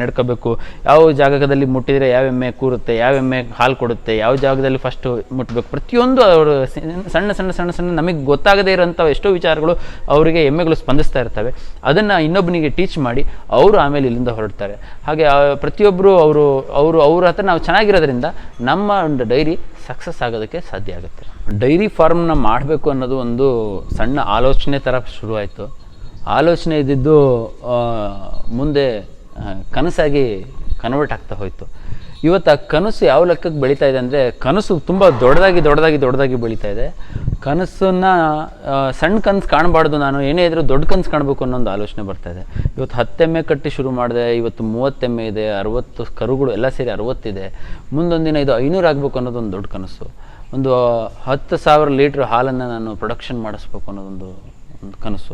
ನಡ್ಕೋಬೇಕು, ಯಾವ ಜಾಗದಲ್ಲಿ ಮುಟ್ಟಿದರೆ ಯಾವ ಎಮ್ಮೆ ಕೂರುತ್ತೆ, ಯಾವ ಎಮ್ಮೆ ಹಾಲು ಕೊಡುತ್ತೆ, ಯಾವ ಜಾಗದಲ್ಲಿ ಫಸ್ಟ್ ಮುಟ್ಟಬೇಕು ಪ್ರತಿಯೊಂದು ಅವರು ಸಣ್ಣ ಸಣ್ಣ ಸಣ್ಣ ಸಣ್ಣ ನಮಗೆ ಗೊತ್ತಾಗದೇ ಇರೋಂಥ ಎಷ್ಟೋ ವಿಚಾರಗಳು ಅವರಿಗೆ ಎಮ್ಮೆಗಳು ಸ್ಪಂದಿಸ್ತಾ ಇರ್ತವೆ. ಅದನ್ನು ಇನ್ನೊಬ್ಬನಿಗೆ ಟೀಚ್ ಮಾಡಿ, ಅವರು ಆಮೇಲೆ ಇಲ್ಲಿಂದ ಹೊರಡ್ತಾರೆ. ಹಾಗೆ ಪ್ರತಿಯೊಬ್ಬರು ಅವರು ಅವರು, ಅವ್ರ ಹತ್ರ ನಾವು ಚೆನ್ನಾಗಿರೋದ್ರಿಂದ ನಮ್ಮ ಒಂದು ಡೈರಿ ಸಕ್ಸಸ್ ಆಗೋದಕ್ಕೆ ಸಾಧ್ಯ ಆಗುತ್ತೆ. ಡೈರಿ ಫಾರ್ಮ್ನ ಮಾಡಬೇಕು ಅನ್ನೋದು ಒಂದು ಸಣ್ಣ ಆಲೋಚನೆ ಥರ ಶುರುವಾಯಿತು. ಆಲೋಚನೆ ಇದ್ದಿದ್ದು ಮುಂದೆ ಕನಸಾಗಿ ಕನ್ವರ್ಟ್ ಆಗ್ತಾ ಹೋಯಿತು. ಇವತ್ತು ಆ ಕನಸು ಯಾವ ಲೆಕ್ಕಕ್ಕೆ ಬೆಳೀತಾ ಇದೆ ಅಂದರೆ ಕನಸು ತುಂಬ ದೊಡ್ಡದಾಗಿ ದೊಡ್ಡದಾಗಿ ದೊಡ್ಡದಾಗಿ ಬೆಳೀತಾ ಇದೆ. ಕನಸನ್ನು ಸಣ್ಣ ಕನಸು ಕಾಣಬಾರ್ದು ನಾನು, ಏನೇ ಇದ್ರೂ ದೊಡ್ಡ ಕನಸು ಕಾಣಬೇಕು ಅನ್ನೋ ಒಂದು ಆಲೋಚನೆ ಬರ್ತಾ ಇದೆ. ಇವತ್ತು ಹತ್ತೆಮ್ಮೆ ಕಟ್ಟಿ ಶುರು ಮಾಡಿದೆ, ಇವತ್ತು ಮೂವತ್ತೆಮ್ಮೆ ಇದೆ, ಅರವತ್ತು ಕರುಗಳು ಎಲ್ಲ ಸೇರಿ ಅರವತ್ತಿದೆ. ಮುಂದೊಂದು ದಿನ ಇದು ಐನೂರು ಆಗಬೇಕು ಅನ್ನೋದೊಂದು ದೊಡ್ಡ ಕನಸು. ಒಂದು ಹತ್ತು ಸಾವಿರ ಲೀಟ್ರ್ ಹಾಲನ್ನು ನಾನು ಪ್ರೊಡಕ್ಷನ್ ಮಾಡಿಸ್ಬೇಕು ಅನ್ನೋದೊಂದು ಕನಸು.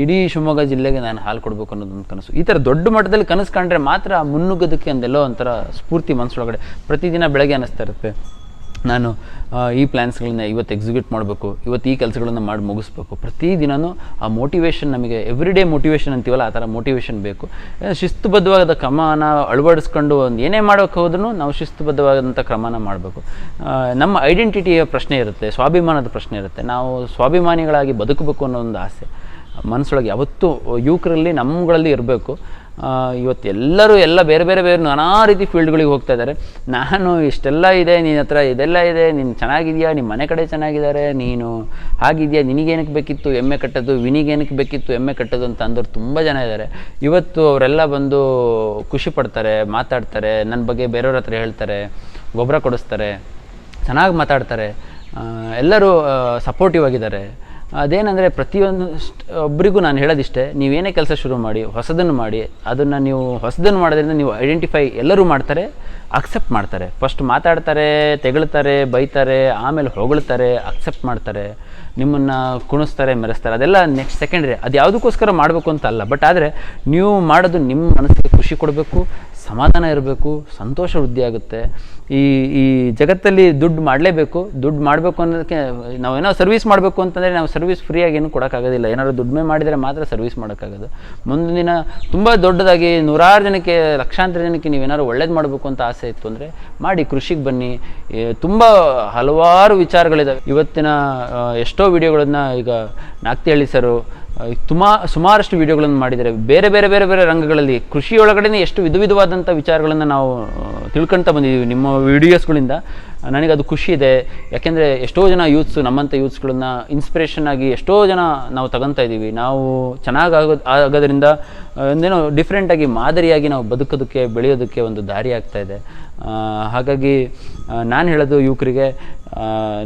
ಇಡೀ ಶಿವಮೊಗ್ಗ ಜಿಲ್ಲೆಗೆ ನಾನು ಹಾಲು ಕೊಡಬೇಕು ಅನ್ನೋದೊಂದು ಕನಸು. ಈ ಥರ ದೊಡ್ಡ ಮಟ್ಟದಲ್ಲಿ ಕನಸು ಕಂಡ್ರೆ ಮಾತ್ರ ಮುನ್ನುಗ್ಗೋದಕ್ಕೆ ಒಂದೆಲ್ಲೋ ಒಂಥರ ಸ್ಫೂರ್ತಿ ಮನಸ್ಸೊಳಗಡೆ ಪ್ರತಿದಿನ ಬೆಳಗ್ಗೆ ಅನ್ನಿಸ್ತಾ ಇರುತ್ತೆ. ನಾನು ಈ ಪ್ಲ್ಯಾನ್ಸ್ಗಳನ್ನ ಇವತ್ತು ಎಕ್ಸಿಕ್ಯೂಟ್ ಮಾಡಬೇಕು, ಇವತ್ತು ಈ ಕೆಲಸಗಳನ್ನು ಮಾಡಿ ಮುಗಿಸ್ಬೇಕು. ಪ್ರತಿದಿನವೂ ಆ ಮೋಟಿವೇಶನ್ ನಮಗೆ ಎವ್ರಿ ಡೇ ಮೋಟಿವೇಶನ್ ಅಂತೀವಲ್ಲ, ಆ ಥರ ಮೋಟಿವೇಶನ್ ಬೇಕು. ಶಿಸ್ತುಬದ್ಧವಾದ ಕ್ರಮನ ಅಳವಡಿಸ್ಕೊಂಡು ಒಂದು ಏನೇ ಮಾಡೋಕ್ಕೆ ಹೋದ್ರೂ ನಾವು ಶಿಸ್ತುಬದ್ಧವಾದಂಥ ಕ್ರಮನ ಮಾಡಬೇಕು. ನಮ್ಮ ಐಡೆಂಟಿಟಿಯ ಪ್ರಶ್ನೆ ಇರುತ್ತೆ, ಸ್ವಾಭಿಮಾನದ ಪ್ರಶ್ನೆ ಇರುತ್ತೆ. ನಾವು ಸ್ವಾಭಿಮಾನಿಗಳಾಗಿ ಬದುಕಬೇಕು ಅನ್ನೋ ಒಂದು ಆಸೆ. ಮನಸ್ಸೊಳಗೆ ಯಾವತ್ತೂ, ಯುವಕರಲ್ಲಿ ನಮ್ಮಗಳಲ್ಲಿ ಇರಬೇಕು. ಇವತ್ತು ಎಲ್ಲರೂ ಎಲ್ಲ ಬೇರೆ ಬೇರೆ ಬೇರೆ ನಾನಾ ರೀತಿ ಫೀಲ್ಡ್ಗಳಿಗೆ ಹೋಗ್ತಾ ಇದ್ದಾರೆ. ನಾನು ಇಷ್ಟೆಲ್ಲ ಇದೆ, ನಿನ್ನ ಹತ್ರ ಇದೆಲ್ಲ ಇದೆ, ನೀನು ಚೆನ್ನಾಗಿದೆಯಾ ನಿಮ್ಮ ಮನೆ ಕಡೆ ಚೆನ್ನಾಗಿದ್ದಾರೆ, ನೀನು ಹಾಗಿದೆಯಾ, ನಿನಗೇನಕ್ಕೆ ಬೇಕಿತ್ತು, ಎಮ್ಮೆ ಕಟ್ಟೋದು, ವಿನಿಗೇನಕ್ಕೆ ಬೇಕಿತ್ತು, ಎಮ್ಮೆ ಕಟ್ಟೋದು ಅಂತ ಅಂದರು ತುಂಬ ಜನ ಇದ್ದಾರೆ. ಇವತ್ತು ಅವರೆಲ್ಲ ಬಂದು ಖುಷಿ ಪಡ್ತಾರೆ, ಮಾತಾಡ್ತಾರೆ ನನ್ನ ಬಗ್ಗೆ ಬೇರೆಯವ್ರ ಹತ್ರ ಹೇಳ್ತಾರೆ, ಗೊಬ್ಬರ ಕೊಡಿಸ್ತಾರೆ, ಚೆನ್ನಾಗಿ ಮಾತಾಡ್ತಾರೆ. ಎಲ್ಲರೂ ಸಪೋರ್ಟಿವ್ ಆಗಿದ್ದಾರೆ. ಅದೇನೆಂದರೆ ಪ್ರತಿಯೊಂದು ಒಬ್ಬರಿಗೂ ನಾನು ಹೇಳೋದಿಷ್ಟೇ, ನೀವೇನೇ ಕೆಲಸ ಶುರು ಮಾಡಿ, ಹೊಸದನ್ನು ಮಾಡಿ, ಅದನ್ನು ನೀವು ಹೊಸದನ್ನು ಮಾಡೋದ್ರಿಂದ ನೀವು ಐಡೆಂಟಿಫೈ ಎಲ್ಲರೂ ಮಾಡ್ತಾರೆ ಅಕ್ಸೆಪ್ಟ್ ಮಾಡ್ತಾರೆ. ಫಸ್ಟ್ ಮಾತಾಡ್ತಾರೆ, ತೆಗಳ್ತಾರೆ, ಬೈತಾರೆ, ಆಮೇಲೆ ಹೊಗಳ್ತಾರೆ ಅಕ್ಸೆಪ್ಟ್ ಮಾಡ್ತಾರೆ, ನಿಮ್ಮನ್ನು ಕುಣಿಸ್ತಾರೆ, ಮೆರೆಸ್ತಾರೆ. ಅದೆಲ್ಲ ನೆಕ್ಸ್ಟ್ ಸೆಕೆಂಡ್ರಿ ಅದು ಯಾವುದಕ್ಕೋಸ್ಕರ ಮಾಡಬೇಕು ಅಂತ ಅಲ್ಲ ಬಟ್ ಆದರೆ ನೀವು ಮಾಡೋದು ನಿಮ್ಮ ಮನಸ್ಸಿಗೆ ಖುಷಿ ಕೊಡಬೇಕು ಸಮಾಧಾನ ಇರಬೇಕು, ಸಂತೋಷ ವೃದ್ಧಿ ಆಗುತ್ತೆ ಈ ಈ ಜಗತ್ತಲ್ಲಿ ದುಡ್ಡು ಮಾಡಲೇಬೇಕು, ದುಡ್ಡು ಮಾಡಬೇಕು ಅನ್ನೋದಕ್ಕೆ ನಾವೇನೋ ಸರ್ವಿಸ್ ಮಾಡಬೇಕು ಅಂತಂದರೆ ನಾವು ಸರ್ವಿಸ್ ಫ್ರೀಯಾಗಿ ಏನು ಕೊಡೋಕ್ಕಾಗೋದಿಲ್ಲ. ಏನಾದರೂ ದುಡಿಮೆ ಮಾಡಿದರೆ ಮಾತ್ರ ಸರ್ವಿಸ್ ಮಾಡೋಕ್ಕಾಗೋದು. ಮುಂದಿನ ದಿನ ತುಂಬ ದೊಡ್ಡದಾಗಿ ನೂರಾರು ಜನಕ್ಕೆ, ಲಕ್ಷಾಂತರ ಜನಕ್ಕೆ ನೀವು ನೀವೇನಾದ್ರು ಒಳ್ಳೇದು ಮಾಡಬೇಕು ಅಂತ ಆಸೆ ಇತ್ತು ಅಂದರೆ ಮಾಡಿ, ಕೃಷಿಗೆ ಬನ್ನಿ. ತುಂಬ ಹಲವಾರು ವಿಚಾರಗಳಿದಾವೆ. ಇವತ್ತಿನ ಎಷ್ಟೋ ವಿಡಿಯೋಗಳನ್ನು ಈಗ ನಾಗ್ತಿಹಳ್ಳಿ ಸರು ತುಮಾ ಸುಮಾರಷ್ಟು ವಿಡಿಯೋಗಳನ್ನು ಮಾಡಿದ್ದಾರೆ. ಬೇರೆ ಬೇರೆ ಬೇರೆ ಬೇರೆ ರಂಗಗಳಲ್ಲಿ ಕೃಷಿಯೊಳಗಡೆ ಎಷ್ಟು ವಿಧ ವಿಧವಾದಂಥ ವಿಚಾರಗಳನ್ನು ನಾವು ತಿಳ್ಕೊಳ್ತಾ ತಿಳ್ಕೊಂತ ಬಂದಿದ್ದೀವಿ ನಿಮ್ಮ ವಿಡಿಯೋಸ್ಗಳಿಂದ. ನನಗೆ ಅದು ಖುಷಿ ಇದೆ. ಯಾಕೆಂದರೆ ಎಷ್ಟೋ ಜನ ಯೂತ್ಸು ನಮ್ಮಂಥ ಯೂತ್ಸ್ಗಳನ್ನ ಇನ್ಸ್ಪಿರೇಷನ್ ಆಗಿ ಎಷ್ಟೋ ಜನ ನಾವು ತಗೊತಾ ಇದ್ದೀವಿ. ನಾವು ಚೆನ್ನಾಗಿ ಆಗೋ, ಆಗೋದ್ರಿಂದ ಒಂದೇನೋ ಡಿಫ್ರೆಂಟಾಗಿ ಮಾದರಿಯಾಗಿ ನಾವು ಬದುಕೋದಕ್ಕೆ, ಬೆಳೆಯೋದಕ್ಕೆ ಒಂದು ದಾರಿ ಆಗ್ತಾ ಇದೆ. ಹಾಗಾಗಿ ನಾನು ಹೇಳೋದು ಯುವಕರಿಗೆ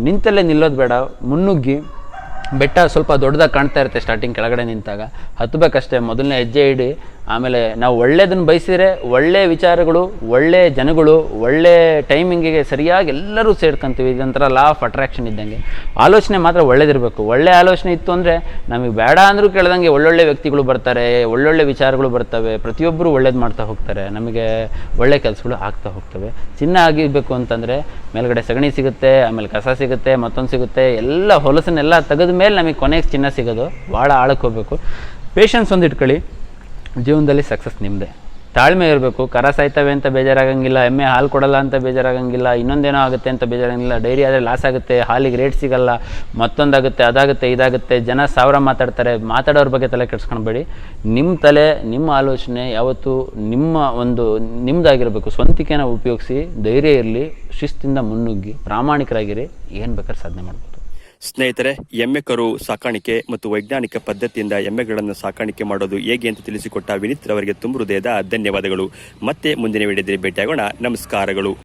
ನಿಂತಲ್ಲೇ ನಿಲ್ಲೋದು ಬೇಡ, ಮುನ್ನುಗ್ಗಿ ಬೆಟ್ಟ ಸ್ವಲ್ಪ ದೊಡ್ಡದಾಗಿ ಕಾಣ್ತಾ ಇರುತ್ತೆ ಸ್ಟಾರ್ಟಿಂಗ್ ಕೆಳಗಡೆ ನಿಂತಾಗ. ಹತ್ತಬೇಕಷ್ಟೇ ಮೊದಲನೇ ಹೆಜ್ಜೆ ಇಡಿ. ಆಮೇಲೆ ನಾವು ಒಳ್ಳೇದನ್ನು ಬಯಸಿದರೆ ಒಳ್ಳೆಯ ವಿಚಾರಗಳು ಒಳ್ಳೆಯ ಜನಗಳು ಒಳ್ಳೆಯ ಟೈಮಿಂಗಿಗೆ ಸರಿಯಾಗಿ ಎಲ್ಲರೂ ಸೇರ್ಕೊಂತೀವಿ. ಇದೊಂಥರ ಲಾ ಆಫ್ ಅಟ್ರಾಕ್ಷನ್ ಇದ್ದಂಗೆ. ಆಲೋಚನೆ ಮಾತ್ರ ಒಳ್ಳೇದಿರಬೇಕು. ಒಳ್ಳೆಯ ಆಲೋಚನೆ ಇತ್ತು ಅಂದರೆ ನಮಗೆ ಬೇಡ ಅಂದರೂ ಕೇಳ್ದಂಗೆ ಒಳ್ಳೊಳ್ಳೆ ವ್ಯಕ್ತಿಗಳು ಬರ್ತಾರೆ, ಒಳ್ಳೊಳ್ಳೆ ವಿಚಾರಗಳು ಬರ್ತವೆ. ಪ್ರತಿಯೊಬ್ಬರು ಒಳ್ಳೇದು ಮಾಡ್ತಾ ಹೋಗ್ತಾರೆ. ನಮಗೆ ಒಳ್ಳೆ ಕೆಲಸಗಳು ಆಗ್ತಾ ಹೋಗ್ತವೆ. ಚಿನ್ನ ಆಗಿರಬೇಕು ಅಂತಂದರೆ, ಮೇಲ್ಗಡೆ ಸಗಣಿ ಸಿಗುತ್ತೆ, ಆಮೇಲೆ ಕಸ ಸಿಗುತ್ತೆ, ಮತ್ತೊಂದು ಸಿಗುತ್ತೆ. ಎಲ್ಲ ಹೊಲಸನ್ನೆಲ್ಲ ತೆಗೆದ ಮೇಲೆ ನಮಗೆ ಕೊನೆಗೆ ಚಿನ್ನ ಸಿಗೋದು, ಭಾಳ ಆಳಕ್ಕೆ ಹೋಗಬೇಕು. ಪೇಷನ್ಸ್ ಒಂದು ಇಟ್ಕೊಳ್ಳಿ. ಜೀವನದಲ್ಲಿ ಸಕ್ಸಸ್ ನಿಮ್ಮದೇ ತಾಳ್ಮೆ ಇರಬೇಕು. ಕರ ಸಾಯ್ತವೆ ಅಂತ ಬೇಜಾರಾಗಂಗಿಲ್ಲ, ಎಮ್ಮೆ ಹಾಲು ಕೊಡಲ್ಲ ಅಂತ ಬೇಜಾರಾಗಂಗಿಲ್ಲ, ಇನ್ನೊಂದೇನೋ ಆಗುತ್ತೆ ಅಂತ ಬೇಜಾರಾಗಂಗಿಲ್ಲ ಡೈರಿ ಆದರೆ ಲಾಸ್ ಆಗುತ್ತೆ, ಹಾಲಿಗೆ ರೇಟ್ ಸಿಗಲ್ಲ, ಮತ್ತೊಂದಾಗುತ್ತೆ, ಅದಾಗುತ್ತೆ, ಇದಾಗುತ್ತೆ, ಜನ ಸಾವಿರ ಮಾತಾಡ್ತಾರೆ, ಮಾತಾಡೋರ ಬಗ್ಗೆ ತಲೆ ಕೆಡ್ಸ್ಕೊಳ್ಬೇಡಿ. ನಿಮ್ಮ ತಲೆ, ನಿಮ್ಮ ಆಲೋಚನೆ ಯಾವತ್ತೂ ನಿಮ್ಮ ಒಂದು ನಿಮ್ಮದಾಗಿರಬೇಕು ಸ್ವಂತಿಕೆನ ಉಪಯೋಗಿಸಿ, ಧೈರ್ಯ ಇರಲಿ, ಶಿಸ್ತಿಂದ ಮುನ್ನುಗ್ಗಿ, ಪ್ರಾಮಾಣಿಕರಾಗಿರಿ, ಏನು ಬೇಕಾದ್ರೆ ಸಾಧನೆ ಮಾಡ್ಬೋದು. ಸ್ನೇಹಿತರೆ, ಎಮ್ಮೆ ಕರು ಸಾಕಾಣಿಕೆ ಮತ್ತು ವೈಜ್ಞಾನಿಕ ಪದ್ಧತಿಯಿಂದ ಎಮ್ಮೆಗಳನ್ನು ಸಾಕಾಣಿಕೆ ಮಾಡೋದು ಹೇಗೆ ಅಂತ ತಿಳಿಸಿಕೊಟ್ಟ ವಿನೀತ್ ರವರಿಗೆ ತುಂಬ ಹೃದಯದ ಧನ್ಯವಾದಗಳು. ಮತ್ತೆ ಮುಂದಿನ ವಿಡಿಯೋದಲ್ಲಿ ಭೇಟಿಯಾಗೋಣ. ನಮಸ್ಕಾರಗಳು.